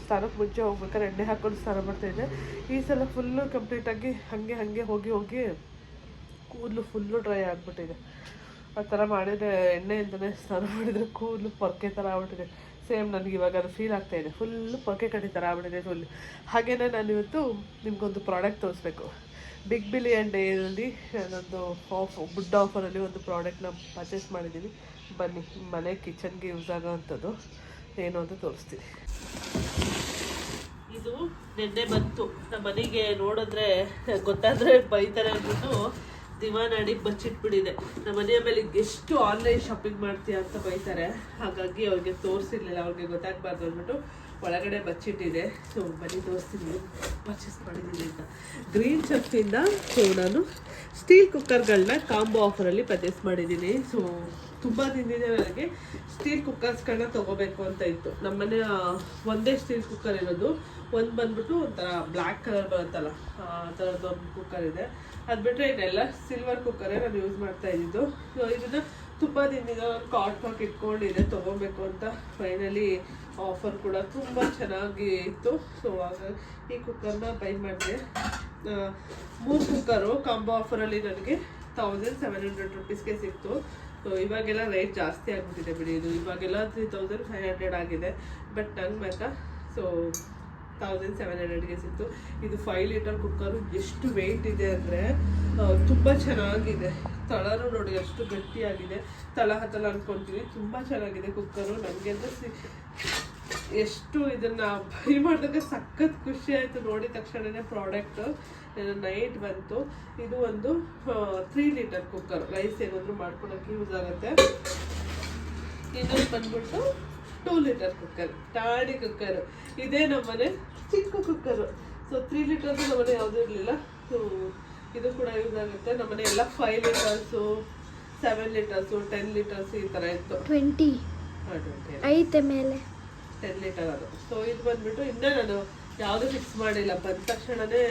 ಸ್ನಾನಕ್ಕೆ ಮುಂಚೆ ಹೋಗ್ಬೇಕಾದ್ರೆ ಎಣ್ಣೆ ಹಾಕ್ಕೊಂಡು ಸ್ನಾನ ಮಾಡ್ತಾಯಿದ್ದೆ ಈ ಸಲ ಫುಲ್ಲು ಕಂಪ್ಲೀಟಾಗಿ ಹಾಗೆ ಹಾಗೆ ಹೋಗಿ ಹೋಗಿ ಕೂದಲು ಫುಲ್ಲು ಡ್ರೈ ಆಗಿಬಿಟ್ಟಿದೆ. ಆ ಥರ ಮಾಡಿದರೆ ಎಣ್ಣೆ ಇಲ್ದೇ ಸ್ನಾನ ಮಾಡಿದರೆ ಕೂದಲು ಪೊರ್ಕೆ ಥರ ಆಗ್ಬಿಟ್ಟಿದೆ. ಸೇಮ್ ನನಗೆ ಇವಾಗ ಅದು ಫೀಲ್ ಆಗ್ತಾ ಇದೆ. ಫುಲ್ಲು ಪೊಕೆ ಕಟ್ಟಿ ಆಗ್ಬಿಟ್ಟಿದೆ ಫುಲ್ ಹಾಗೆಯೇ ನಾನು ಇವತ್ತು ನಿಮಗೊಂದು ಪ್ರಾಡಕ್ಟ್ ತೋರಿಸ್ಬೇಕು. ಬಿಗ್ ಬಿಲಿಯನ್ ಡೇಯಲ್ಲಿ ನಾನೊಂದು ಆಫ್ ಬುಡ್ ಆಫರಲ್ಲಿ ಒಂದು ಪ್ರಾಡಕ್ಟ್ನ ಪರ್ಚೇಸ್ ಮಾಡಿದ್ದೀನಿ ಬನ್ನಿ, ಮನೆ ಕಿಚನ್ಗೆ ಯೂಸ್ ಆಗೋ ಅಂಥದ್ದು. ಏನು ಅಂತ ತೋರಿಸ್ತೀನಿ. ಇದು ನಿನ್ನೆ ಬಂತು. ನಮ್ಮ ಮನೆಗೆ ನೋಡಿದ್ರೆ ಗೊತ್ತಾದರೆ ಬೈತಾರೆ ಅಂದ್ಬಿಟ್ಟು ದಿವಾನ್ ಅಡಿಗೆ ಬಚ್ಚಿಟ್ಬಿಟ್ಟಿದೆ. ನಮ್ಮ ಮನೆಯ ಮೇಲೆ ಎಷ್ಟು ಆನ್ಲೈನ್ ಶಾಪಿಂಗ್ ಮಾಡ್ತೀಯ ಅಂತ ಬೈತಾರೆ. ಹಾಗಾಗಿ ಅವ್ರಿಗೆ ತೋರಿಸಿರ್ಲಿಲ್ಲ, ಅವ್ರಿಗೆ ಗೊತ್ತಾಗಬಾರ್ದು ಅಂದ್ಬಿಟ್ಟು ಒಳಗಡೆ ಬಚ್ಚಿಟ್ಟಿದೆ. ಸೊ ಬನ್ನಿ ತೋರಿಸ್ತೀನಿ ಪರ್ಚೇಸ್ ಮಾಡಿದ್ದೀನಿ ಅಂತ. ಗ್ರೀನ್ ಚಪ್ಪಿಂದ ಸೊ ನಾನು ಸ್ಟೀಲ್ ಕುಕ್ಕರ್ಗಳನ್ನ ಕಾಂಬೋ ಆಫರಲ್ಲಿ ಪರ್ಚೇಸ್ ಮಾಡಿದ್ದೀನಿ. ಸೊ ತುಂಬ ದಿನದಿಂದ ನನಗೆ ಸ್ಟೀಲ್ ಕುಕ್ಕರ್ಸ್ಗಳನ್ನ ತೊಗೋಬೇಕು ಅಂತ ಇತ್ತು. ನಮ್ಮನೆ ಒಂದೇ ಸ್ಟೀಲ್ ಕುಕ್ಕರ್ ಇರೋದು. ಒಂದು ಬಂದ್ಬಿಟ್ಟು ಒಂಥರ ಬ್ಲ್ಯಾಕ್ ಕಲರ್ ಬರುತ್ತಲ್ಲ, ಆ, ಥರದ್ದು ಒಂದು ಕುಕ್ಕರ್ ಇದೆ. ಅದು ಬಿಟ್ಟರೆ ಇದೆಲ್ಲ ಸಿಲ್ವರ್ ಕುಕ್ಕರೇ ನಾನು ಯೂಸ್ ಮಾಡ್ತಾ ಇದ್ದಿದ್ದು. ಸೊ ಇದನ್ನು ತುಂಬ ದಿನದಿಂದ ಕಾಟ್ ಪಾಕ್ ಇಟ್ಕೊಂಡಿದೆ ತೊಗೊಬೇಕು ಅಂತ ಫೈನಲಿ ಆಫರ್ ಕೂಡ ತುಂಬ ಚೆನ್ನಾಗಿ ಇತ್ತು. ಸೊ ಆಗ ಈ ಕುಕ್ಕರ್ನ ಬೈ ಮಾಡಿದೆ. ಮೂರು ಕುಕ್ಕರು ಕಾಂಬೋ ಆಫರಲ್ಲಿ ನನಗೆ ತೌಸಂಡ್ ಸೆವೆನ್ ಹಂಡ್ರೆಡ್ ರುಪೀಸ್ಗೆ ಸಿಕ್ತು. ಸೊ ಇವಾಗೆಲ್ಲ ರೇಟ್ ಜಾಸ್ತಿ ಆಗಿಬಿಟ್ಟಿದೆ ಬಿಡಿ ಇದು. ಇವಾಗೆಲ್ಲ ತ್ರೀ ತೌಸಂಡ್ ಫೈವ್ ಹಂಡ್ರೆಡ್ ಆಗಿದೆ. ಬಟ್ ನಂಗೆ ಮಾತ್ರ ಸೊ ತೌಸಂಡ್ ಸೆವೆನ್ ಹಂಡ್ರೆಡ್ಗೆ ಸಿಕ್ತು. ಇದು ಫೈವ್ ಲೀಟರ್ ಕುಕ್ಕರು ಎಷ್ಟು ವೆಯ್ಟ್ ಇದೆ ಅಂದರೆ ತುಂಬ ಚೆನ್ನಾಗಿದೆ. ತಳನೂ ನೋಡಿ ಎಷ್ಟು ಗಟ್ಟಿಯಾಗಿದೆ. ತಳ ಹತ್ತಲ ಅಂದ್ಕೊತೀನಿ ತುಂಬ ಚೆನ್ನಾಗಿದೆ ಕುಕ್ಕರು ನನಗೆ ಅಂದರೆ ಸಿ ಎಷ್ಟು ಇದನ್ನ ಬೈ ಮಾಡಿದಾಗ ಸಖತ್ ಖುಷಿ ಆಯಿತು. ನೋಡಿದ ತಕ್ಷಣನೇ ಪ್ರಾಡಕ್ಟ್ ನೈಟ್ ಬಂತು. ಇದು ಒಂದು ತ್ರೀ ಲೀಟರ್ ಕುಕ್ಕರ್ ರೈಸ್ ಏನಾದರೂ ಮಾಡ್ಕೊಳಕ್ಕೆ ಯೂಸ್ ಆಗುತ್ತೆ. ಇನ್ನೊಂದು ಬಂದ್ಬಿಟ್ಟು ಟೂ ಲೀಟರ್ ಕುಕ್ಕರ್ ಟಾಡಿ ಕುಕ್ಕರ್ ಇದೇ ನಮ್ಮನೆ ಚಿಕ್ಕ ಕುಕ್ಕರು ಸೊ ತ್ರೀ ಲೀಟರ್ ನಮ್ಮನೆ ಯಾವುದೂ ಇರಲಿಲ್ಲ. ಸೊ ಇದು ಕೂಡ ಯೂಸ್ ಆಗುತ್ತೆ. ನಮ್ಮನೆ ಎಲ್ಲ five litres seven litres ten litres ಈ ಥರ ಇತ್ತು. ಟ್ವೆಂಟಿ ಐತೆ ಮೇಲೆ. ಟೆನ್ ಲೀಟರ್ ಅದು ಸೊ ಇದು ಬಂದ್ಬಿಟ್ಟು ಇನ್ನೇ ನಾನು ಯಾವುದೂ ಫಿಕ್ಸ್ ಮಾಡಿಲ್ಲ. ಬಂದ ತಕ್ಷಣನೇ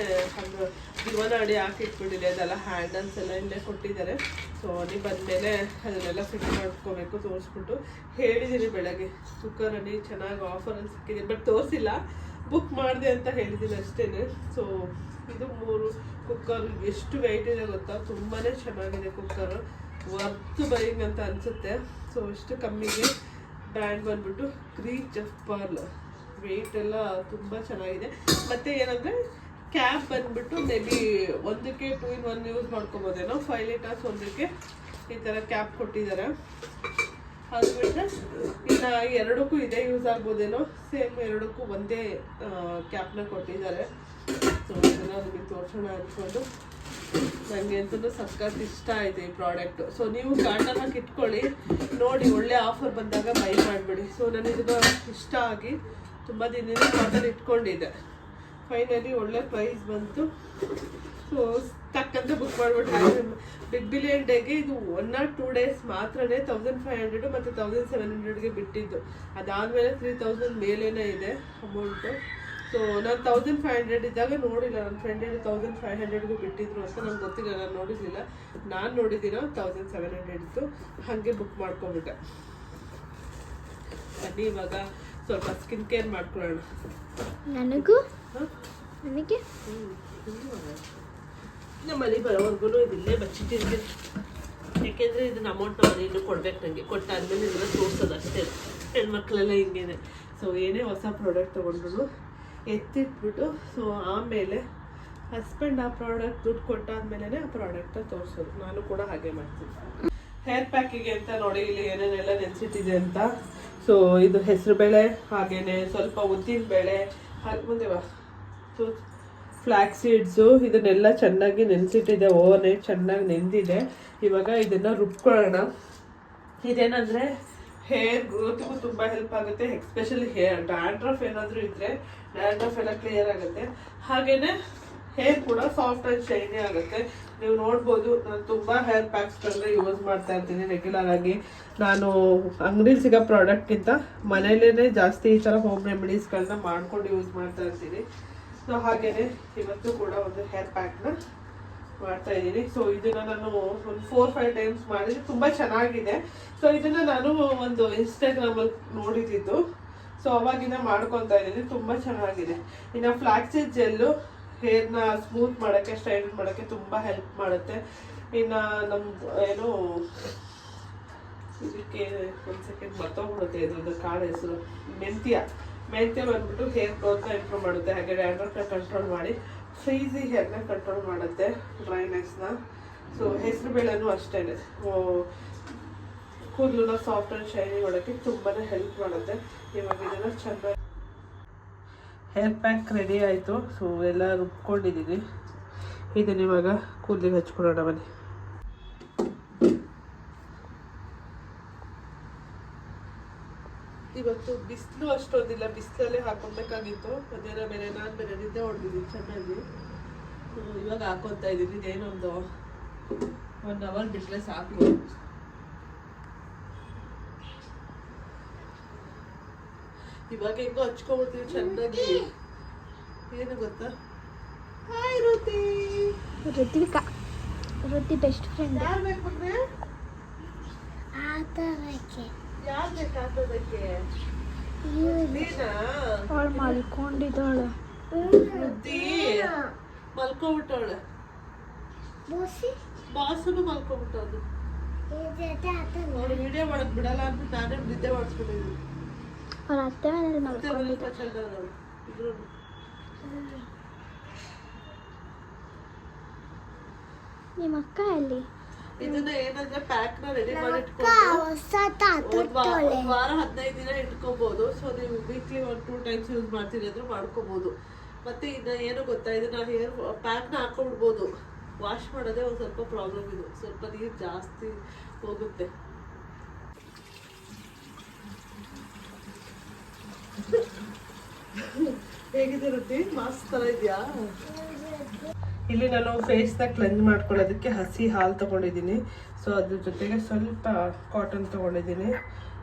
ಜೀವನ ಅಡಿ ಹಾಕಿಟ್ಬಿಟ್ಟಿದೆ ಅದೆಲ್ಲ ಹ್ಯಾಂಡಲ್ಸ್ ಎಲ್ಲ ಇಲ್ಲೇ ಕೊಟ್ಟಿದ್ದಾರೆ. ಸೊ ನೀವು ಬಂದಮೇಲೆ ಅದನ್ನೆಲ್ಲ ಫಿಕ್ಸ್ ಮಾಡ್ಕೋಬೇಕು, ತೋರಿಸ್ಬಿಟ್ಟು ಹೇಳಿದ್ದೀನಿ ಬೆಳಗ್ಗೆ. ಕುಕ್ಕರಲ್ಲಿ ಚೆನ್ನಾಗಿ ಆಫರಲ್ಲಿ ಸಿಕ್ಕಿದೆ ಬಟ್ ತೋರಿಸಿಲ್ಲ. ಬುಕ್ ಮಾಡಿದೆ ಅಂತ ಹೇಳಿದ್ದೀನಿ ಅಷ್ಟೇ ಸೊ ಇದು ಮೂರು ಕುಕ್ಕರ್ ಎಷ್ಟು ವೆಯ್ಟ್ ಇದೆ ಗೊತ್ತಾ? ತುಂಬಾ ಚೆನ್ನಾಗಿದೆ ಕುಕ್ಕರ್ ವರ್ತ್ ಬೈಂಗ್ ಅಂತ ಅನಿಸುತ್ತೆ. ಸೊ ಇಷ್ಟು ಕಮ್ಮಿಗೆ ಬ್ರ್ಯಾಂಡ್ ಬಂದ್ಬಿಟ್ಟು ಕ್ರೀಚ್ ಆಫ್ ಪರ್ಲ್ ವೆಯ್ಟ್ ಎಲ್ಲ ತುಂಬ ಚೆನ್ನಾಗಿದೆ. ಮತ್ತೆ ಏನಂದ್ರೆ, ಕ್ಯಾಪ್ ಬಂದ್ಬಿಟ್ಟು ಮೇ ಬಿ ಒಂದಕ್ಕೆ ಟೂ ಇನ್ ಒನ್ ಯೂಸ್ ಮಾಡ್ಕೊಬೋದೇನೋ ಫೈವ್ ಲೀಟರ್ಸ್ ಒಂದಕ್ಕೆ ಈ ಥರ ಕ್ಯಾಪ್ ಕೊಟ್ಟಿದ್ದಾರೆ. ಅದು ಬಿಟ್ಟರೆ ಇನ್ನು ಎರಡಕ್ಕೂ ಇದೇ ಯೂಸ್ ಆಗ್ಬೋದೇನೋ ಸೇಮ್ ಎರಡಕ್ಕೂ ಒಂದೇ ಕ್ಯಾಪ್ನ ಕೊಟ್ಟಿದ್ದಾರೆ. ಸೊ ಇದನ್ನ ನಿಮಗೆ ತೋರಿಸೋಣ ಅಂದ್ಕೊಂಡು ನನಗೆ ಅಂತೂ ಸಖತ್ ಇಷ್ಟ ಆಯ್ತು ಈ ಪ್ರಾಡಕ್ಟ್ ಸೊ ನೀವು ಹಾಕಿ ಇಟ್ಕೊಳ್ಳಿ ನೋಡಿ, ಒಳ್ಳೆ ಆಫರ್ ಬಂದಾಗ ಬೈ ಮಾಡಿಬಿಡಿ. ಸೊ ನನಗಿದು ಇಷ್ಟ ಆಗಿ ತುಂಬ ದಿನದಿಂದ ಕಾಟನ್ ಇಟ್ಕೊಂಡಿದ್ದೆ. ಫೈನಲಿ ಒಳ್ಳೆ ಪ್ರೈಸ್ ಬಂತು. ಸೊ ತಕ್ಕಂತ ಬುಕ್ ಮಾಡಿಬಿಟ್ಟು ಬಿಗ್ ಬಿಲಿಯನ್ ಡೇಗೆ ಇದು ಒನ್ ಆರ್ ಟೂ ಡೇಸ್ ಮಾತ್ರನೇ ತೌಸಂಡ್ ಫೈವ್ ಹಂಡ್ರೆಡು ಮತ್ತು ತೌಸಂಡ್ ಸೆವೆನ್ ಹಂಡ್ರೆಡ್ಗೆ ಬಿಟ್ಟಿದ್ದು. ಅದಾದಮೇಲೆ ತ್ರೀ ತೌಸಂಡ್ ಮೇಲೇನೇ ಇದೆ ಅಮೌಂಟು ಸೊ ನಾನು ತೌಸಂಡ್ ಫೈವ್ ಹಂಡ್ರೆಡ್ ಇದ್ದಾಗ ನೋಡಿಲ್ಲ ನನ್ನ ಫ್ರೆಂಡ್ ಹೇಳಿ ತೌಸಂಡ್ ಫೈವ್ ಹಂಡ್ರೆಡ್ಗೂ ಬಿಟ್ಟಿದ್ರು ಅಂತ ನಂಗೆ ಗೊತ್ತಿಲ್ಲ ನಾನು ನೋಡಿರಲಿಲ್ಲ. ನಾನು ನೋಡಿದ್ದೀನೋ ತೌಸಂಡ್ ಸೆವೆನ್ ಹಂಡ್ರೆಡ್ ಇತ್ತು ಹಾಗೆ ಬುಕ್ ಮಾಡ್ಕೊಂಬಿಟ್ಟೆ ಬನ್ನಿ ಇವಾಗ ಸ್ವಲ್ಪ ಸ್ಕಿನ್ ಕೇರ್ ಮಾಡ್ಕೊಳ್ಳೋಣ. ನನಗೂ? ನನಗೆ? ನಮ್ಮಲ್ಲಿ ಬರೋವರೆಗೂ ಇದಿಲ್ಲೇ ಬಚ್ಚಿಟ್ಟಿರ್ತೀನಿ ಯಾಕೆಂದರೆ ಇದನ್ನ ಅಮೌಂಟ್ ನಾವು ಇನ್ನೂ ಕೊಡ್ಬೇಕು ನನಗೆ ಕೊಟ್ಟಾದ್ಮೇಲೆ ಇದನ್ನ ತೋರಿಸೋದು ಅಷ್ಟೇ. ಹೆಣ್ಮಕ್ಳೆಲ್ಲ ಹಿಂಗೇನೆ. ಸೊ ಏನೇ ಹೊಸ ಪ್ರಾಡಕ್ಟ್ ತೊಗೊಂಡ್ರು ಎತ್ತಿಟ್ಬಿಟ್ಟು ಸೊ ಆಮೇಲೆ ಹಸ್ಬೆಂಡ್ ಆ ಪ್ರಾಡಕ್ಟ್ ದುಡ್ಡು ಕೊಟ್ಟಾದ್ಮೇಲೆ ಆ ಪ್ರಾಡಕ್ಟ್ನ ತೋರಿಸೋದು. ನಾನು ಕೂಡ ಹಾಗೆ ಮಾಡ್ತೀನಿ. ಹೇರ್ ಪ್ಯಾಕಿಗೆ ಅಂತ ನೋಡಿ, ಇಲ್ಲಿ ಏನೇನೆಲ್ಲ ನೆನೆಸಿಟ್ಟಿದೆ ಅಂತ. ಸೊ ಇದು ಹೆಸರು ಬೇಳೆ, ಹಾಗೇನೆ ಸ್ವಲ್ಪ ಉದ್ದಿನ ಬೇಳೆ, ಹಾಗೆ ಮುಂದೆ ಬಾ. ಸೊ ಫ್ಲ್ಯಾಕ್ ಸೀಡ್ಸು ಇದನ್ನೆಲ್ಲ ಚೆನ್ನಾಗಿ ನೆನೆಸಿಟ್ಟಿದೆ ಓವರ್ ಚೆನ್ನಾಗಿ ನೆಂದಿದೆ. ಇವಾಗ ಇದನ್ನು ರುಬ್ಕೊಳ್ಳೋಣ. ಇದೇನಂದರೆ ಹೇರ್ ಗ್ರೋತ್ಗೂ ತುಂಬ ಹೆಲ್ಪ್ ಆಗುತ್ತೆ ಎಕ್ಸ್ಪೆಷಲಿ ಹೇರ್ ಡ್ಯಾಂಡ್ರಫ್ ಏನಾದರೂ ಇದ್ದರೆ ಡ್ಯಾಂಡ್ರಫ್ ಎಲ್ಲ ಕ್ಲಿಯರ್ ಆಗುತ್ತೆ. ಹಾಗೇನೆ ಹೇರ್ ಕೂಡ ಸಾಫ್ಟ್ ಆ್ಯಂಡ್ ಶೈನಿ ಆಗುತ್ತೆ. ನೀವು ನೋಡ್ಬೋದು, ನಾನು ತುಂಬ ಹೇರ್ ಪ್ಯಾಕ್ಸ್ಗಳನ್ನ ಯೂಸ್ ಮಾಡ್ತಾ ಇರ್ತೀನಿ ರೆಗ್ಯುಲರ್ ಆಗಿ. ನಾನು ಅಂಗಡಿ ಸಿಗೋ ಪ್ರಾಡಕ್ಟ್ಗಿಂತ ಮನೇಲೇ ಜಾಸ್ತಿ ಈ ಥರ ಹೋಮ್ ರೆಮಿಡೀಸ್ಗಳನ್ನ ಮಾಡ್ಕೊಂಡು ಯೂಸ್ ಮಾಡ್ತಾ ಇರ್ತೀನಿ. ಸೊ ಹಾಗೆಯೇ ಇವತ್ತು ಕೂಡ ಒಂದು ಹೇರ್ ಪ್ಯಾಕ್ನ ಮಾಡ್ತಾ ಇದ್ದೀನಿ. ಸೊ ಇದನ್ನ ನಾನು ಒಂದು ಫೋರ್ ಫೈವ್ ಟೈಮ್ಸ್ ಮಾಡಿದ್ರೆ ತುಂಬ ಚೆನ್ನಾಗಿದೆ. ಸೊ ಇದನ್ನ ನಾನು ಒಂದು ಇನ್ಸ್ಟಾಗ್ರಾಮಲ್ಲಿ ನೋಡಿದ್ದು. ಸೊ ಅವಾಗಿಂದ ಮಾಡ್ಕೊತಾ ಇದ್ದೀನಿ. ತುಂಬ ಚೆನ್ನಾಗಿದೆ. ಇನ್ನು ಫ್ಲಾಕ್ಸಿಡ್ ಜೆಲ್ಲು ಹೇರ್ನ ಸ್ಮೂತ್ ಮಾಡೋಕ್ಕೆ ಸ್ಟೈಲ್ ಮಾಡೋಕ್ಕೆ ತುಂಬ ಹೆಲ್ಪ್ ಮಾಡುತ್ತೆ. ಇನ್ನು ನಮ್ಮ ಏನು, ಇದಕ್ಕೆ ಒಂದು ಸೆಕೆಂಡ್ ಮತ್ತೋಗ್ಬಿಡುತ್ತೆ ಇದೊಂದು ಕಾಳು ಹೆಸರು. ಮೆಂತ್ಯ. ಮೆಂತ್ಯ ಬಂದ್ಬಿಟ್ಟು ಹೇರ್ ಗ್ರೋತ್ನ ಇಂಪ್ರೂವ್ ಮಾಡುತ್ತೆ. ಹಾಗೆ ಡ್ಯಾಂಡ್ರಫ್ನ ಕಂಟ್ರೋಲ್ ಮಾಡಿ ಫ್ರೀಸಿ ಹೇರ್ನ ಕಂಟ್ರೋಲ್ ಮಾಡುತ್ತೆ ಡ್ರೈನೆಸ್ನ ಸೊ ಹೆಸರು ಬೇಳೆನೂ ಅಷ್ಟೇ ಕೂದಲನ್ನ ಸಾಫ್ಟ್ ಆ್ಯಂಡ್ ಶೈನಿ ಮಾಡೋಕ್ಕೆ ತುಂಬಾ ಹೆಲ್ಪ್ ಮಾಡುತ್ತೆ. ಇವಾಗ ಹೇರ್ ಪ್ಯಾಕ್ ರೆಡಿ ಆಯಿತು. ಸೊ ಎಲ್ಲ ರುಬ್ಕೊಂಡಿದ್ದೀನಿ ಇದನ್ನ ಇವಾಗ ಕೂದಲಿಗೆ ಹಚ್ಕೊಳ್ಳೋಣ ಬನ್ನಿ. ಇವತ್ತು ಬಿಸಿಲು ಅಷ್ಟೊಂದಿಲ್ಲ. ಬಿಸಿಲಲ್ಲೇ ಹಾಕೊಬೇಕಾಗಿತ್ತು ಮಧ್ಯಾಹ್ನ ಬೇರೆ ನಾನು ಬೇರೆ ನಿದ್ದೆ ಹೊಡೆದಿದ್ದೀನಿ ಚೆನ್ನಾಗಿ. ಇವಾಗ ಹಾಕೊತಾ ಇದ್ದೀನಿ ಇದೇನೊಂದು ಒನ್ ಅವರ್ ಬಿಟ್ಟರೆ ಸಾಕು. ಇವಾಗ ಹೆಂಗೋ ಹಚ್ಕೊಬಿಡ್ತೀವಿ ಚೆನ್ನಾಗಿ. ಏನು ಗೊತ್ತಾ? Hi Ruthi. Rithvika Shruti best friend ಯಾರು ಬೇಕು ಮಗ್ನೆ ಆತರಕ್ಕೆ. ಯಾರು ಬೇಕಾಗ್ತದಕ್ಕೆ ಆತರಕ್ಕೆ? ಅವಳು ಮಲ್ಕೊಂಡಿದ್ದಾಳೆ. ಬುದ್ಧಿ ಮಲ್ಕೊಬಿಟ್ಟವಳೆ. ಬಾಸನು ಮಲ್ಕೊಬಿಟ್ಟವನು ನೋಡಿ ವಿಡಿಯೋ ಮಾಡಕ್ ಬಿಡಲ್ಲ ಅಂತ ನಾನೇ ನಿದ್ದೆ ಮಾಡಿಸ್ಬಿಟ್ಟಿದ್ದೀನಿ ಅವ್ರ ಅತ್ತೆ ಮನೇಲಿ ಮಲ್ಕೊಂಡಿದ್ದೆ ನಿಮ್ಮ ಅಕ್ಕ ಎಲ್ಲಿ ಇದನ್ನ ಏನಂದ್ರೆ ಪ್ಯಾಕ್ನ ರೆಡಿ ಮಾಡಿ ಇಟ್ಕೊಂಡು ಒಂದ್ ವಾರ ಹದಿನೈದು ದಿನ ಇಟ್ಕೋಬಹುದು ಸೊ ನೀವು weekly one two times use ಮಾಡ್ತೀನಿ ಅಂದ್ರೆ ಮಾಡ್ಕೋಬಹುದು ಮತ್ತೆ ಇನ್ನ ಏನು ಗೊತ್ತಾ? ಇದನ್ನ ಹೇರ್ ಪ್ಯಾಕ್ನ ಹಾಕೊಂಡ್ಬಿಡ್ಬೋದು. ವಾಶ್ ಮಾಡೋದೇ ಒಂದು ಸ್ವಲ್ಪ ಪ್ರಾಬ್ಲಮ್ ಇದು. ಸ್ವಲ್ಪ ನೀರು ಜಾಸ್ತಿ ಹೋಗುತ್ತೆ. ಹೇಗಿದೆ ತರ ಇದೆಯಾ? ಇಲ್ಲಿ ನಾನು ಫೇಸ್ನ ಕ್ಲೆನ್ಸ್ ಮಾಡ್ಕೊಳ್ಳೋದಕ್ಕೆ ಹಸಿ ಹಾಲು ತಗೊಂಡಿದ್ದೀನಿ. ಸೊ ಅದ್ರ ಜೊತೆಗೆ ಸ್ವಲ್ಪ ಕಾಟನ್ ತಗೊಂಡಿದ್ದೀನಿ.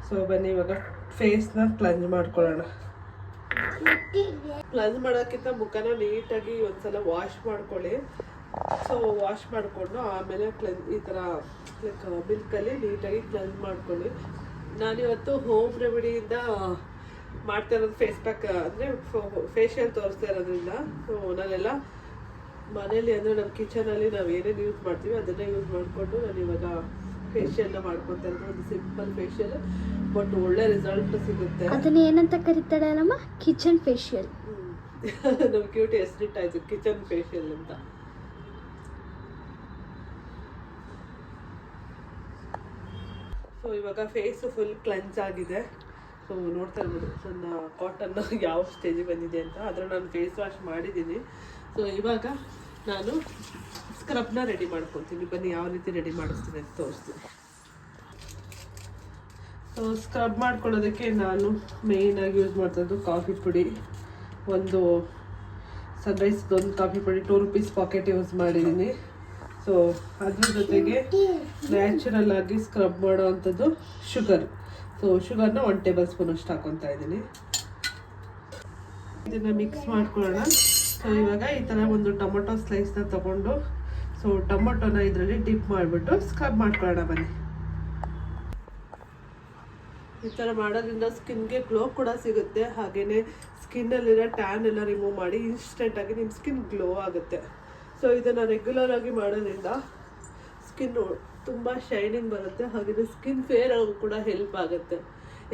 ಸೊ ಬನ್ನಿ, ಇವಾಗ ಫೇಸ್ನ ಕ್ಲೆನ್ಸ್ ಮಾಡ್ಕೊಳ್ಳೋಣ. ಕ್ಲೆನ್ಸ್ ಮಾಡೋಕ್ಕಿಂತ ಮುಖನ ನೀಟಾಗಿ ಒಂದ್ಸಲ ವಾಶ್ ಮಾಡ್ಕೊಳ್ಳಿ. ಸೊ ವಾಶ್ ಮಾಡಿಕೊಂಡು ಆಮೇಲೆ ಕ್ಲೆನ್ ಈ ಥರ ಲೈಕ್ ಮಿಲ್ಕಲ್ಲಿ ನೀಟಾಗಿ ಕ್ಲೆನ್ಸ್ ಮಾಡ್ಕೊಳ್ಳಿ. ನಾನಿವತ್ತು ಹೋಮ್ ರೆಮಿಡಿಯಿಂದ ಮಾಡ್ತಾ ಇರೋದು ಫೇಸ್ ಪ್ಯಾಕ್ ಅಂದರೆ ಫೇಶಿಯಲ್ ತೋರಿಸ್ತಾ ಇರೋದ್ರಿಂದ ಸೊ ನಾನೆಲ್ಲ ಮನೇಲಿ ಅಂದರೆ ನಮ್ಮ ಕಿಚನಲ್ಲಿ ನಾವು ಏನೇನು ಯೂಸ್ ಮಾಡ್ತೀವಿ ಅದನ್ನೇ ಯೂಸ್ ಮಾಡಿಕೊಂಡು ನಾನು ಇವಾಗ ಫೇಶಿಯಲ್ನ ಮಾಡ್ಕೊತಾ ಇರೋದು. ಒಂದು ಸಿಂಪಲ್ ಫೇಶಿಯಲ್ ಬಟ್ ಒಳ್ಳೆ ರಿಸಲ್ಟ್ ಸಿಗುತ್ತೆ. ಅದನ್ನ ಏನಂತ ಕರೀತಾಳೆ ಅಲ್ಲಮ್ಮ? Kitchen facial. ನಮ್ಮ ಕ್ಯೂಟಿ ಹೆಸರಿಟ್ಟಾಯ್ತು ಕಿಚನ್ ಫೇಶಿಯಲ್ ಅಂತ. ಸೊ ಇವಾಗ ಫೇಸ್ ಫುಲ್ ಕ್ಲೆನ್ಸ್ ಆಗಿದೆ. ಸೊ ನೋಡ್ತಾ ಇರ್ಬೋದು. ನನ್ನ ಕಾಟನ್ ಯಾವ ಸ್ಟೇಜಿಗೆ ಬಂದಿದೆ ಅಂತ. ಆದರೆ ನಾನು ಫೇಸ್ ವಾಶ್ ಮಾಡಿದ್ದೀನಿ. ಸೊ ಇವಾಗ ನಾನು ಸ್ಕ್ರಬ್ನ ರೆಡಿ ಮಾಡ್ಕೊತೀನಿ ಬನ್ನಿ ಯಾವ ರೀತಿ ರೆಡಿ ಮಾಡಿಸ್ತೀನಿ ಅಂತ ತೋರಿಸ್ತೀನಿ. ಸೊ ಸ್ಕ್ರಬ್ ಮಾಡ್ಕೊಳ್ಳೋದಕ್ಕೆ ನಾನು ಮೇಯ್ನಾಗಿ ಯೂಸ್ ಮಾಡ್ತಾಯಿದ್ದು ಕಾಫಿ ಪುಡಿ. ಒಂದು ಸನ್ರೈಸ್ದು ಒಂದು ಕಾಫಿ ಪುಡಿ ಟೂ ರುಪೀಸ್ ಪಾಕೆಟ್ ಯೂಸ್ ಮಾಡಿದ್ದೀನಿ. ಸೊ ಅದ್ರ ಜೊತೆಗೆ ನ್ಯಾಚುರಲ್ ಆಗಿ ಸ್ಕ್ರಬ್ ಮಾಡೋ ಅಂಥದ್ದು ಶುಗರ್ ಸೊ ಶುಗರ್ನ ಒನ್ ಟೇಬಲ್ ಸ್ಪೂನ್ ಅಷ್ಟು ಹಾಕೊತಾ ಇದ್ದೀನಿ. ಇದನ್ನ ಮಿಕ್ಸ್ ಮಾಡ್ಕೊಳ್ಳೋಣ. ಸೊ ಇವಾಗ ಈ ಥರ ಒಂದು ಟೊಮೊಟೊ ಸ್ಲೈಸ್ನ ತಗೊಂಡು ಸೊ ಟೊಮೊಟೊನ ಇದರಲ್ಲಿ ಡಿಪ್ ಮಾಡಿಬಿಟ್ಟು ಸ್ಕ್ರಬ್ ಮಾಡ್ಕೊಳ್ಳೋಣ ಬನ್ನಿ. ಈ ಥರ ಮಾಡೋದ್ರಿಂದ ಸ್ಕಿನ್ಗೆ ಗ್ಲೋ ಕೂಡ ಸಿಗುತ್ತೆ. ಹಾಗೆಯೇ ಸ್ಕಿನ್ನಲ್ಲಿರೋ ಟ್ಯಾನ್ ಎಲ್ಲ ರಿಮೂವ್ ಮಾಡಿ ಇನ್ಸ್ಟೆಂಟಾಗಿ ನಿಮ್ಮ ಸ್ಕಿನ್ ಗ್ಲೋ ಆಗುತ್ತೆ. ಸೊ ಇದನ್ನು ರೆಗ್ಯುಲರ್ ಆಗಿ ಮಾಡೋದ್ರಿಂದ ಸ್ಕಿನ್ನು ತುಂಬ ಶೈನಿಂಗ್ ಬರುತ್ತೆ. ಹಾಗೆಯೇ ಸ್ಕಿನ್ ಫೇರ್ ಆಗೋ ಕೂಡ ಹೆಲ್ಪ್ ಆಗುತ್ತೆ.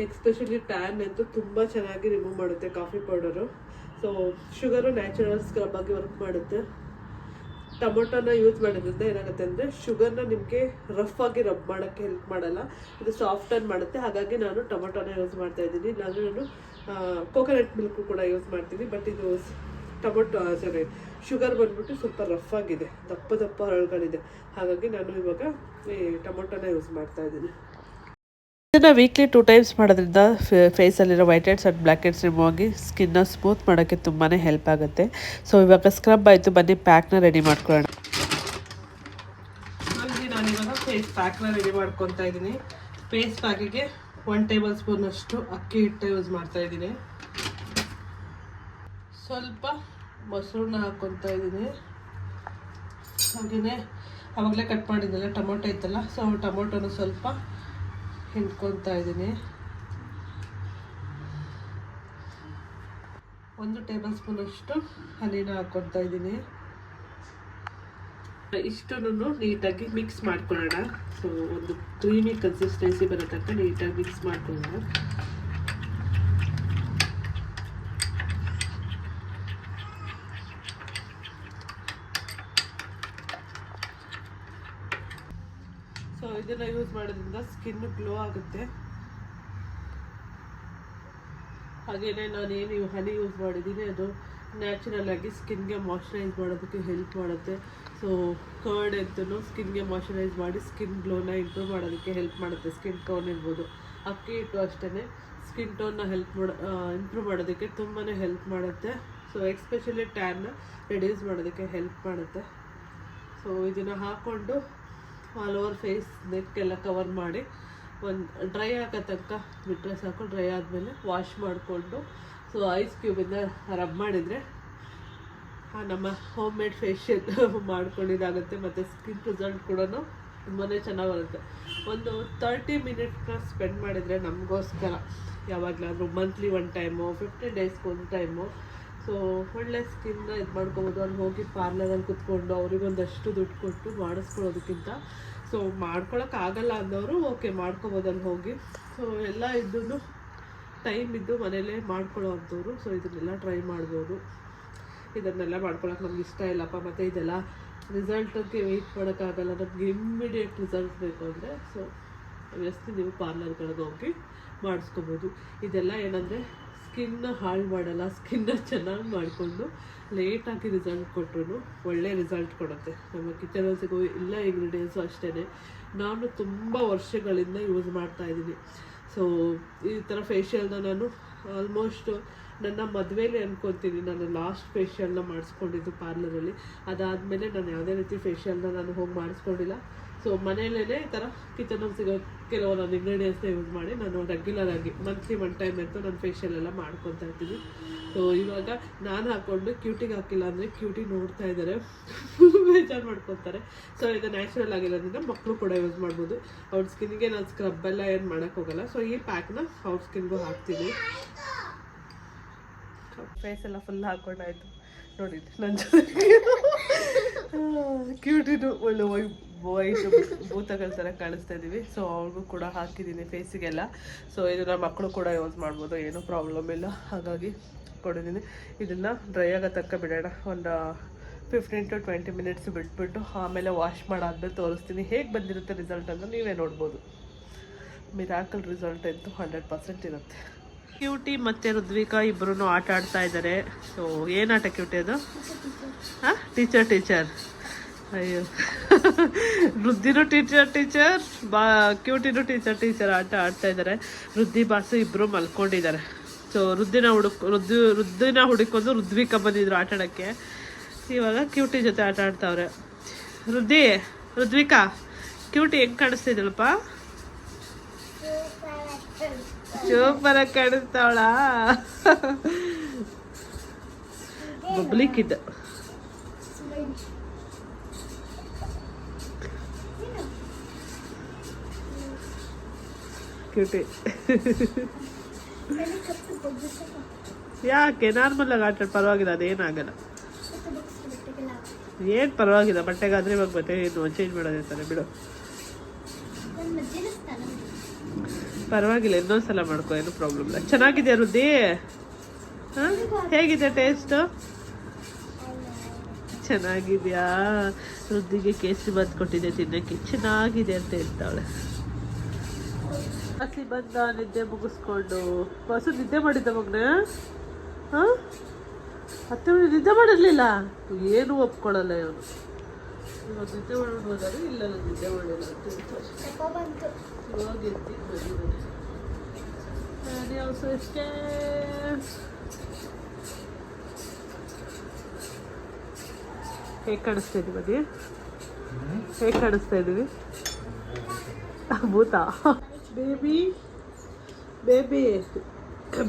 ಎಕ್ಸ್ಪೆಷಲಿ ಟ್ಯಾನ್ ಅಂತೂ ತುಂಬ ಚೆನ್ನಾಗಿ ರಿಮೂವ್ ಮಾಡುತ್ತೆ coffee powder so sugar natural scrub work ಮಾಡುತ್ತೆ. ಟೊಮೊಟೊನ ಯೂಸ್ ಮಾಡೋದ್ರಿಂದ ಏನಾಗುತ್ತೆ ಅಂದರೆ ಶುಗರ್ನ ನಿಮಗೆ ರಫ್ ಆಗಿ ರಬ್ ಮಾಡೋಕ್ಕೆ ಹೆಲ್ಪ್ ಮಾಡಲ್ಲ. ಇದು ಸಾಫ್ಟನ್ ಮಾಡುತ್ತೆ. ಹಾಗಾಗಿ ನಾನು ಟೊಮೊಟೊನ ಯೂಸ್ ಮಾಡ್ತಾ ಇದ್ದೀನಿ. ನಾನು ನಾನು ಕೋಕೋನಟ್ ಮಿಲ್ಕು ಕೂಡ ಯೂಸ್ ಮಾಡ್ತೀನಿ. ಬಟ್ ಇದು ಟೊಮೊಟೊ ಸಾರಿ ಶುಗರ್ ಬಂದ್ಬಿಟ್ಟು ಸ್ವಲ್ಪ ರಫ್ ಆಗಿದೆ. ದಪ್ಪ ದಪ್ಪ ಹರಳುಗಳಿದೆ. ಹಾಗಾಗಿ ನಾನು ಇವಾಗ ಈ ಟೊಮೊಟೊನ ಯೂಸ್ ಮಾಡ್ತಾ ಇದ್ದೀನಿ. ಇದನ್ನು ವೀಕ್ಲಿ ಟೂ ಟೈಮ್ಸ್ ಮಾಡೋದ್ರಿಂದ ಫೇಸಲ್ಲಿರೋ white heads and black heads remove ಆಗಿ ಸ್ಕಿನ್ನ ಸ್ಮೂತ್ ಮಾಡೋಕ್ಕೆ ತುಂಬಾ ಹೆಲ್ಪ್ ಆಗುತ್ತೆ. ಸೊ ಇವಾಗ ಸ್ಕ್ರಬ್ ಆಯಿತು. ಬನ್ನಿ ಪ್ಯಾಕ್ನ ರೆಡಿ ಮಾಡ್ಕೊಳ್ಳೋಣ. ನಾನು ಇವಾಗ ಫೇಸ್ ಪ್ಯಾಕ್ನ ರೆಡಿ ಮಾಡ್ಕೊತಾ ಇದ್ದೀನಿ. ಫೇಸ್ ಪ್ಯಾಕಿಗೆ ಒನ್ ಟೇಬಲ್ ಸ್ಪೂನ್ ಅಷ್ಟು ಅಕ್ಕಿ ಹಿಟ್ಟು ಯೂಸ್ ಮಾಡ್ತಾ ಇದ್ದೀನಿ. ಸ್ವಲ್ಪ ಮೊಸರನ್ನ ಹಾಕ್ಕೊತಾ ಇದ್ದೀನಿ. ಹಾಗೆಯೇ ಆವಾಗಲೇ ಕಟ್ ಮಾಡಿದ್ದಲ್ಲ ಟೊಮೊಟೊ ಇತ್ತಲ್ಲ ಸೊ ಟೊಮೊಟೊನ ಸ್ವಲ್ಪ ಹಿಂಡ್ಕೊತಾ ಇದ್ದೀನಿ. ಒಂದು ಟೇಬಲ್ ಸ್ಪೂನ್ ಅಷ್ಟು ಹನಿನ ಹಾಕ್ಕೊತಾ ಇದ್ದೀನಿ. ಇಷ್ಟನ್ನು ನೀಟಾಗಿ ಮಿಕ್ಸ್ ಮಾಡ್ಕೊಳ್ಳೋಣ. ಸೊ ಒಂದು ಕ್ರೀಮಿ ಕನ್ಸಿಸ್ಟೆನ್ಸಿ ಬರೋ ತನಕ ನೀಟಾಗಿ ಮಿಕ್ಸ್ ಮಾಡ್ಕೊಳ್ಳೋಣ. ಸೊ ಇದನ್ನ ಯೂಸ್ ಮಾಡೋದ್ರಿಂದ ಸ್ಕಿನ್ ಗ್ಲೋ ಆಗುತ್ತೆ. ಹಾಗೆಯೇ ನಾನೇನು ಹನಿ ಯೂಸ್ ಮಾಡಿದ್ದೀನಿ, ಅದು ನ್ಯಾಚುರಲ್ ಆಗಿ ಸ್ಕಿನ್ಗೆ ಮಾಯ್ಶ್ಚರೈಸ್ ಮಾಡೋದಕ್ಕೆ ಹೆಲ್ಪ್ ಮಾಡುತ್ತೆ. ಸೊ ಕರ್ಡ್ ಅಂತೂ ಸ್ಕಿನ್ಗೆ ಮಾಯ್ಶ್ಚರೈಸ್ ಮಾಡಿ ಸ್ಕಿನ್ ಗ್ಲೋನ ಇಂಪ್ರೂವ್ ಮಾಡೋದಕ್ಕೆ ಹೆಲ್ಪ್ ಮಾಡುತ್ತೆ ಸ್ಕಿನ್ ಟೋನ್ ಇರ್ಬೋದು. ಅಕ್ಕಿ ಇಟ್ಟು ಅಷ್ಟೇ ಸ್ಕಿನ್ ಟೋನ್ನ ಹೆಲ್ಪ್ ಮಾಡ ಇಂಪ್ರೂವ್ ಮಾಡೋದಕ್ಕೆ ತುಂಬಾ ಹೆಲ್ಪ್ ಮಾಡುತ್ತೆ. ಸೊ ಎಕ್ಸ್ಪೆಷಲಿ ಟ್ಯಾನ್ನ ರೆಡ್ಯೂಸ್ ಮಾಡೋದಕ್ಕೆ ಹೆಲ್ಪ್ ಮಾಡುತ್ತೆ. ಸೊ ಇದನ್ನು ಹಾಕ್ಕೊಂಡು ಆಲ್ ಓವರ್ ಫೇಸ್ ನೆಕ್ ಎಲ್ಲ ಕವರ್ ಮಾಡಿ ಒಂದು ಡ್ರೈ ಆಗೋ ತನಕ ಬಿಟ್ಟರೆ ಸಾಕು ಡ್ರೈ ಆದಮೇಲೆ ವಾಶ್ ಮಾಡಿಕೊಂಡು ಸೊ ಐಸ್ ಕ್ಯೂಬಿಂದ ರಬ್ ಮಾಡಿದರೆ ನಮ್ಮ ಹೋಮ್ ಮೇಡ್ ಫೇಶಿಯಲ್ ಮಾಡ್ಕೊಂಡಿದ್ದಾಗುತ್ತೆ ಮತ್ತು ಸ್ಕಿನ್ ರಿಸಲ್ಟ್ ಕೂಡ ತುಂಬಾ ಚೆನ್ನಾಗಿ ಬರುತ್ತೆ ಒಂದು ತರ್ಟಿ ಮಿನಿಟ್ನ ಸ್ಪೆಂಡ್ ಮಾಡಿದರೆ ನಮಗೋಸ್ಕರ ಯಾವಾಗಲಾದರೂ ಮಂತ್ಲಿ ಒನ್ ಟೈಮು ಫಿಫ್ಟೀನ್ ಡೇಸ್ಗೆ ಒಂದು ಟೈಮು ಸೊ ಒಳ್ಳೆ ಸ್ಕಿನ್ನ ಇದು ಮಾಡ್ಕೊಬೋದು. ಅಲ್ಲಿ ಹೋಗಿ ಪಾರ್ಲರಲ್ಲಿ ಕುತ್ಕೊಂಡು ಅವರಿಗೊಂದಷ್ಟು ದುಡ್ಡು ಕೊಟ್ಟು ಮಾಡಿಸ್ಕೊಳ್ಳೋದಕ್ಕಿಂತ. ಸೊ ಮಾಡ್ಕೊಳಕ್ಕಾಗಲ್ಲ ಅನ್ನೋರು ಓಕೆ ಮಾಡ್ಕೊಬೋದು ಅಲ್ಲಿ ಹೋಗಿ. ಸೊ ಎಲ್ಲ ಇದ್ದು ಟೈಮ್ ಇದ್ದು ಮನೇಲೇ ಮಾಡ್ಕೊಳ್ಳೋ ಅಂಥವ್ರು. ಸೊ ಇದನ್ನೆಲ್ಲ ಟ್ರೈ ಮಾಡ್ಬೋದು. ಇದನ್ನೆಲ್ಲ ಮಾಡ್ಕೊಳಕ್ಕೆ ನಮ್ಗೆ ಇಷ್ಟ ಇಲ್ಲಪ್ಪ. ಮತ್ತು ಇದೆಲ್ಲ ರಿಸಲ್ಟಕ್ಕೆ ವೆಯ್ಟ್ ಮಾಡೋಕ್ಕಾಗಲ್ಲ. ನಮ್ಗೆ ಇಮ್ಮಿಡಿಯೇಟ್ ರಿಸಲ್ಟ್ ಬೇಕು ಅಂದರೆ ಸೊ ಜಾಸ್ತಿ ನೀವು ಪಾರ್ಲರ್ಗಳಿಗೆ ಹೋಗಿ ಮಾಡಿಸ್ಕೋಬೋದು. ಇದೆಲ್ಲ ಏನಂದರೆ ಸ್ಕಿನ್ನ ಹಾಳು ಮಾಡಲ್ಲ, ಸ್ಕಿನ್ನ ಚೆನ್ನಾಗಿ ಮಾಡಿಕೊಂಡು ಲೇಟಾಗಿ ರಿಸಲ್ಟ್ ಕೊಟ್ಟರು ಒಳ್ಳೆ ರಿಸಲ್ಟ್ ಕೊಡುತ್ತೆ. ನಮ್ಮ ಕಿಚನಲ್ಲಿ ಸಿಗೋ ಎಲ್ಲ ಇಂಗ್ರೀಡಿಯೆಂಟ್ಸು ಅಷ್ಟೇ ನಾನು ತುಂಬ ವರ್ಷಗಳಿಂದ ಯೂಸ್ ಮಾಡ್ತಾ ಇದ್ದೀನಿ. ಸೊ ಈ ಥರ ಫೇಶಿಯಲ್ನ ನಾನು ಆಲ್ಮೋಸ್ಟ್ ನನ್ನ ಮದುವೆಲಿ ಅನ್ಕೊತೀನಿ. ನಾನು ಲಾಸ್ಟ್ ಫೇಶಿಯಲ್ನ ಮಾಡಿಸ್ಕೊಂಡಿದ್ದು ಪಾರ್ಲರಲ್ಲಿ ಅದಾದಮೇಲೆ ನಾನು ಯಾವುದೇ ರೀತಿ ಫೇಶಿಯಲ್ನ ನಾನು ಹೋಗಿ ಮಾಡಿಸ್ಕೊಂಡಿಲ್ಲ. ಸೊ ಮನೆಯಲ್ಲೇ ಈ ಥರ ಕಿಚನಲ್ಲಿ ಸಿಗೋ ಕೆಲವೊಂದು ಇಂಗ್ರೀಡಿಯೆಂಟ್ಸ್ನ ಯೂಸ್ ಮಾಡಿ ನಾನು ರೆಗ್ಯುಲರ್ ಆಗಿ ಮಂತ್ಲಿ ಒನ್ ಟೈಮ್ ಅಂತೂ ನಾನು ಫೇಶಿಯಲ್ ಎಲ್ಲ ಮಾಡ್ಕೊತಾ ಇರ್ತೀನಿ. ಸೊ ಇವಾಗ ನಾನು ಹಾಕ್ಕೊಂಡು ಕ್ಯೂಟಿಗೆ ಹಾಕಿಲ್ಲ ಅಂದರೆ ಕ್ಯೂಟಿ ನೋಡ್ತಾ ಇದ್ದಾರೆ. ಬೇಜಾರು ಮಾಡ್ಕೊತಾರೆ. ಸೊ ಇದು ನ್ಯಾಚುರಲ್ ಆಗಿರೋದ್ರಿಂದ ಮಕ್ಕಳು ಕೂಡ ಯೂಸ್ ಮಾಡ್ಬೋದು. ಅವ್ರ ಸ್ಕಿನ್ಗೆ ನಾನು ಸ್ಕ್ರಬ್ ಎಲ್ಲ ಏನು ಮಾಡೋಕ್ಕೆ ಹೋಗಲ್ಲ. ಸೊ ಈ ಪ್ಯಾಕ್ನ ಅವ್ರ ಸ್ಕಿನ್ಗೂ ಹಾಕ್ತೀನಿ. ಫೇಸ್ ಎಲ್ಲ ಫುಲ್ ಹಾಕೊಂಡಾಯ್ತು ನೋಡಿ ನನ್ನ ಜೊತೆ ಕ್ಯೂಟಿದು ಒಳ್ಳೆ ವೈಟ್ ಭೂತಗಳ ಥರ ಕಾಣಿಸ್ತಾ ಇದ್ದೀವಿ ಸೊ ಅವ್ರಿಗೂ ಕೂಡ ಹಾಕಿದ್ದೀನಿ ಫೇಸಿಗೆಲ್ಲ ಸೊ ಇದನ್ನ ಮಕ್ಕಳು ಕೂಡ ಯೂಸ್ ಮಾಡ್ಬೋದು. ಏನೂ ಪ್ರಾಬ್ಲಮ್ ಇಲ್ಲ. ಹಾಗಾಗಿ ಕೊಡಿದ್ದೀನಿ ಇದನ್ನು ಡ್ರೈ ಆಗೋ ತಕ್ಕ ಬಿಡೋಣ. ಒಂದು ಫಿಫ್ಟೀನ್ ಟು ಟ್ವೆಂಟಿ ಮಿನಿಟ್ಸ್ ಬಿಟ್ಬಿಟ್ಟು ಆಮೇಲೆ ವಾಶ್ ಮಾಡಾದ್ಮೇಲೆ ತೋರಿಸ್ತೀನಿ. ಹೇಗೆ ಬಂದಿರುತ್ತೆ ರಿಸಲ್ಟ್ ಅಂತ ನೀವೇ ನೋಡ್ಬೋದು. ಮಿರಾಕಲ್ ರಿಸಲ್ಟ್ ಅಂತೂ ಹಂಡ್ರೆಡ್ ಪರ್ಸೆಂಟ್ ಇರುತ್ತೆ. ಕ್ಯೂಟಿ ಮತ್ತು ರುದ್ವಿಕಾ ಇಬ್ಬರೂ ಆಟ ಆಡ್ತಾ ಇದ್ದಾರೆ ಸೊ ಏನು ಆಟ ಕ್ಯೂಟಿ ಅದು? ಹಾಂ? ಟೀಚರ್ ಟೀಚರ್ ಅಯ್ಯೋ. ವೃದ್ಧಿನೂ ಟೀಚರ್ ಟೀಚರ್ ಬಾ, ಕ್ಯೂಟಿನೂ ಟೀಚರ್ ಟೀಚರ್ ಆಟ ಆಡ್ತಾ ಇದ್ದಾರೆ ವೃದ್ಧಿ ಬಾಸು ಇಬ್ಬರು ಮಲ್ಕೊಂಡಿದ್ದಾರೆ. ಸೊ ವೃದ್ಧಿನ ಹುಡುಕ್, ವೃದ್ಧಿ, ವೃದ್ಧಿನ ಹುಡುಕೊಂಡು ವೃದ್ಧಿಕ ಬಂದಿದ್ರು ಆಟ ಆಡೋಕ್ಕೆ ಇವಾಗ ಕ್ಯೂಟಿ ಜೊತೆ ಆಟ ಆಡ್ತಾವ್ರೆ. ವೃದ್ಧಿ, ಋದ್ವಿಕಾ, ಕ್ಯೂಟಿ ಹೆಂಗೆ ಕಾಣಿಸ್ತಿದ್ದಳಪ್ಪ ಸೂಪರ್ ಕಾಣಿಸ್ತಾವಳ? ಕಾಣಿಸ್ತಾವಳ ಬಬ್ಲಿ ಕಿಡ್ ಕ್ಯೂಟಿ ಯಾಕೆ? ನಾರ್ಮಲ್ ಆಗಿ ಆಟ ಪರವಾಗಿಲ್ಲ, ಅದೇನಾಗಲ್ಲ. ಏನು ಪರವಾಗಿಲ್ಲ, ಬಟ್ಟೆಗಾದ್ರೆ ಇವಾಗ ಬಟ್ಟೆ ಏನು ಚೇಂಜ್ ಮಾಡೋದಿರ್ತಾರೆ ಬಿಡು. ಪರವಾಗಿಲ್ಲ, ಇನ್ನೊಂದ್ಸಲ ಮಾಡ್ಕೊ, ಏನು ಪ್ರಾಬ್ಲಮ್ ಇಲ್ಲ. ಚೆನ್ನಾಗಿದೆ ರುದ್ದಿ ಹಾಂ? ಹೇಗಿದೆ ಟೇಸ್ಟು ಚೆನ್ನಾಗಿದ್ಯಾ? ರುದ್ದಿಗೆ ಕೇಸರಿ ಬಂದು ಕೊಟ್ಟಿದ್ದೆ ತಿನ್ನಕ್ಕೆ. ಚೆನ್ನಾಗಿದೆ ಅಂತ ಹೇಳ್ತಾವಳೆ. ಹಸಿ ಬಂದ ನಿದ್ದೆ ಮುಗಿಸ್ಕೊಂಡು. ಬಸ್ಸು ನಿದ್ದೆ ಮಾಡಿದ್ದ ಮಗನ? ಹಾಂ? ಹತ್ತು ಮಣಿ ನಿದ್ದೆ ಮಾಡಿರ್ಲಿಲ್ಲ? ಏನು ಒಪ್ಕೊಳ್ಳಲ್ಲ ಇವನು. ಇವಾಗ ನಿದ್ದೆ ಮಾಡೋದು ಇಲ್ಲ ನಾನು ನಿದ್ದೆ ಮಾಡಿಲ್ಲ ಅಂತ ಹೇಳ್ತಾರೆ ಇವಾಗ ಎದ್ದಿ ಬಂದಿದ್ದಾನೆ ನಾನು ಆಲ್ಸೋ ಅಷ್ಟೇ ಹೇಗೆ ಕಾಣಿಸ್ತಾ ಇದೀವಿ ಬದಿ ಹೇಗೆ ಕಾಣಿಸ್ತಾ ಇದೀವಿ? ಭೂತ. ಬೇಬಿ ಬೇಬಿ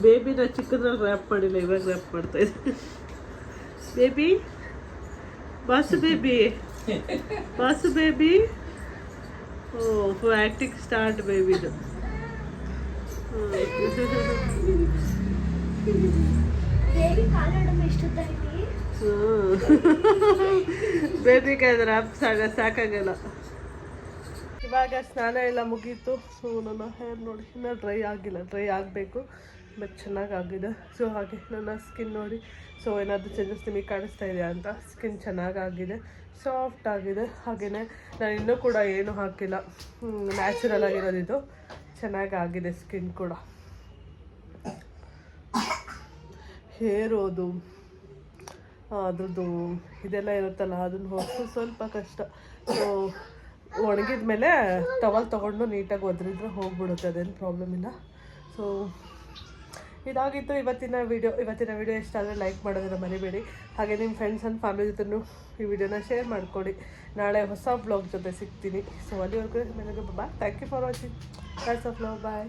ಬೇಬಿನ ಚಿಕ್ಕದ್ರಲ್ಲಿ ರ್ಯಾಪ್ ಮಾಡಿಲ್ಲ ಇವಾಗ ರ್ಯಾಪ್ ಮಾಡ್ತಾ ಇದ್ದೀನಿ baby boss baby boss baby oh acting start ಬೇಬಿದು baby ಕಾಯ್ದ್ರೆ up ಸಾಗ ಸಾಕಾಗಲ್ಲ ಇವಾಗ ಸ್ನಾನ ಎಲ್ಲ ಮುಗೀತು. ಸೊ ನನ್ನ ಹೇರ್ ನೋಡಿ ಇನ್ನೂ ಡ್ರೈ ಆಗಿಲ್ಲ. ಡ್ರೈ ಆಗಬೇಕು ಬಟ್ ಚೆನ್ನಾಗಿ ಆಗಿದೆ ಸೊ ಹಾಗೆ ನನ್ನ ಸ್ಕಿನ್ ನೋಡಿ. ಸೊ ಏನಾದರೂ ಚೇಂಜಸ್ ನಿಮಗೆ ಕಾಣಿಸ್ತಾ ಇದೆಯಾ ಅಂತ? ಸ್ಕಿನ್ ಚೆನ್ನಾಗಾಗಿದೆ. ಸಾಫ್ಟ್ ಆಗಿದೆ. ಹಾಗೆಯೇ ನಾನು ಇನ್ನೂ ಕೂಡ ಏನು ಹಾಕಿಲ್ಲ. ನ್ಯಾಚುರಲ್ ಆಗಿರೋದಿದು ಚೆನ್ನಾಗಾಗಿದೆ ಸ್ಕಿನ್ ಕೂಡ. ಹೇರೋದು ಅದ್ರದ್ದು ಇದೆಲ್ಲ ಇರುತ್ತಲ್ಲ, ಅದನ್ನು ಹೊತ್ತು ಸ್ವಲ್ಪ ಕಷ್ಟ. ಸೊ ಒಣಗಿದ ಮೇಲೆ ಟವಲ್ ತೊಗೊಂಡು ನೀಟಾಗಿ ಒದ್ರಿದ್ರೆ ಹೋಗ್ಬಿಡುತ್ತೆ, ಅದೇನು ಪ್ರಾಬ್ಲಮ್ ಇಲ್ಲ. ಸೊ ಇದಾಗಿತ್ತು ಇವತ್ತಿನ ವಿಡಿಯೋ ಇವತ್ತಿನ ವಿಡಿಯೋ ಇಷ್ಟ ಆದರೆ ಲೈಕ್ ಮಾಡೋದನ್ನ ಮರಿಬೇಡಿ. ಹಾಗೆ ನಿಮ್ಮ ಫ್ರೆಂಡ್ಸ್ ಆ್ಯಂಡ್ ಫ್ಯಾಮಿಲಿ ಜೊತೆನೂ ಈ ವಿಡಿಯೋನ ಶೇರ್ ಮಾಡಿಕೊಡಿ. ನಾಳೆ ಹೊಸ ಬ್ಲಾಗ್ ಜೊತೆ ಸಿಗ್ತೀನಿ. ಸೊ ಅಲ್ಲಿವರೆಗೂ ನನಗೆ bye thank you for watching of love bye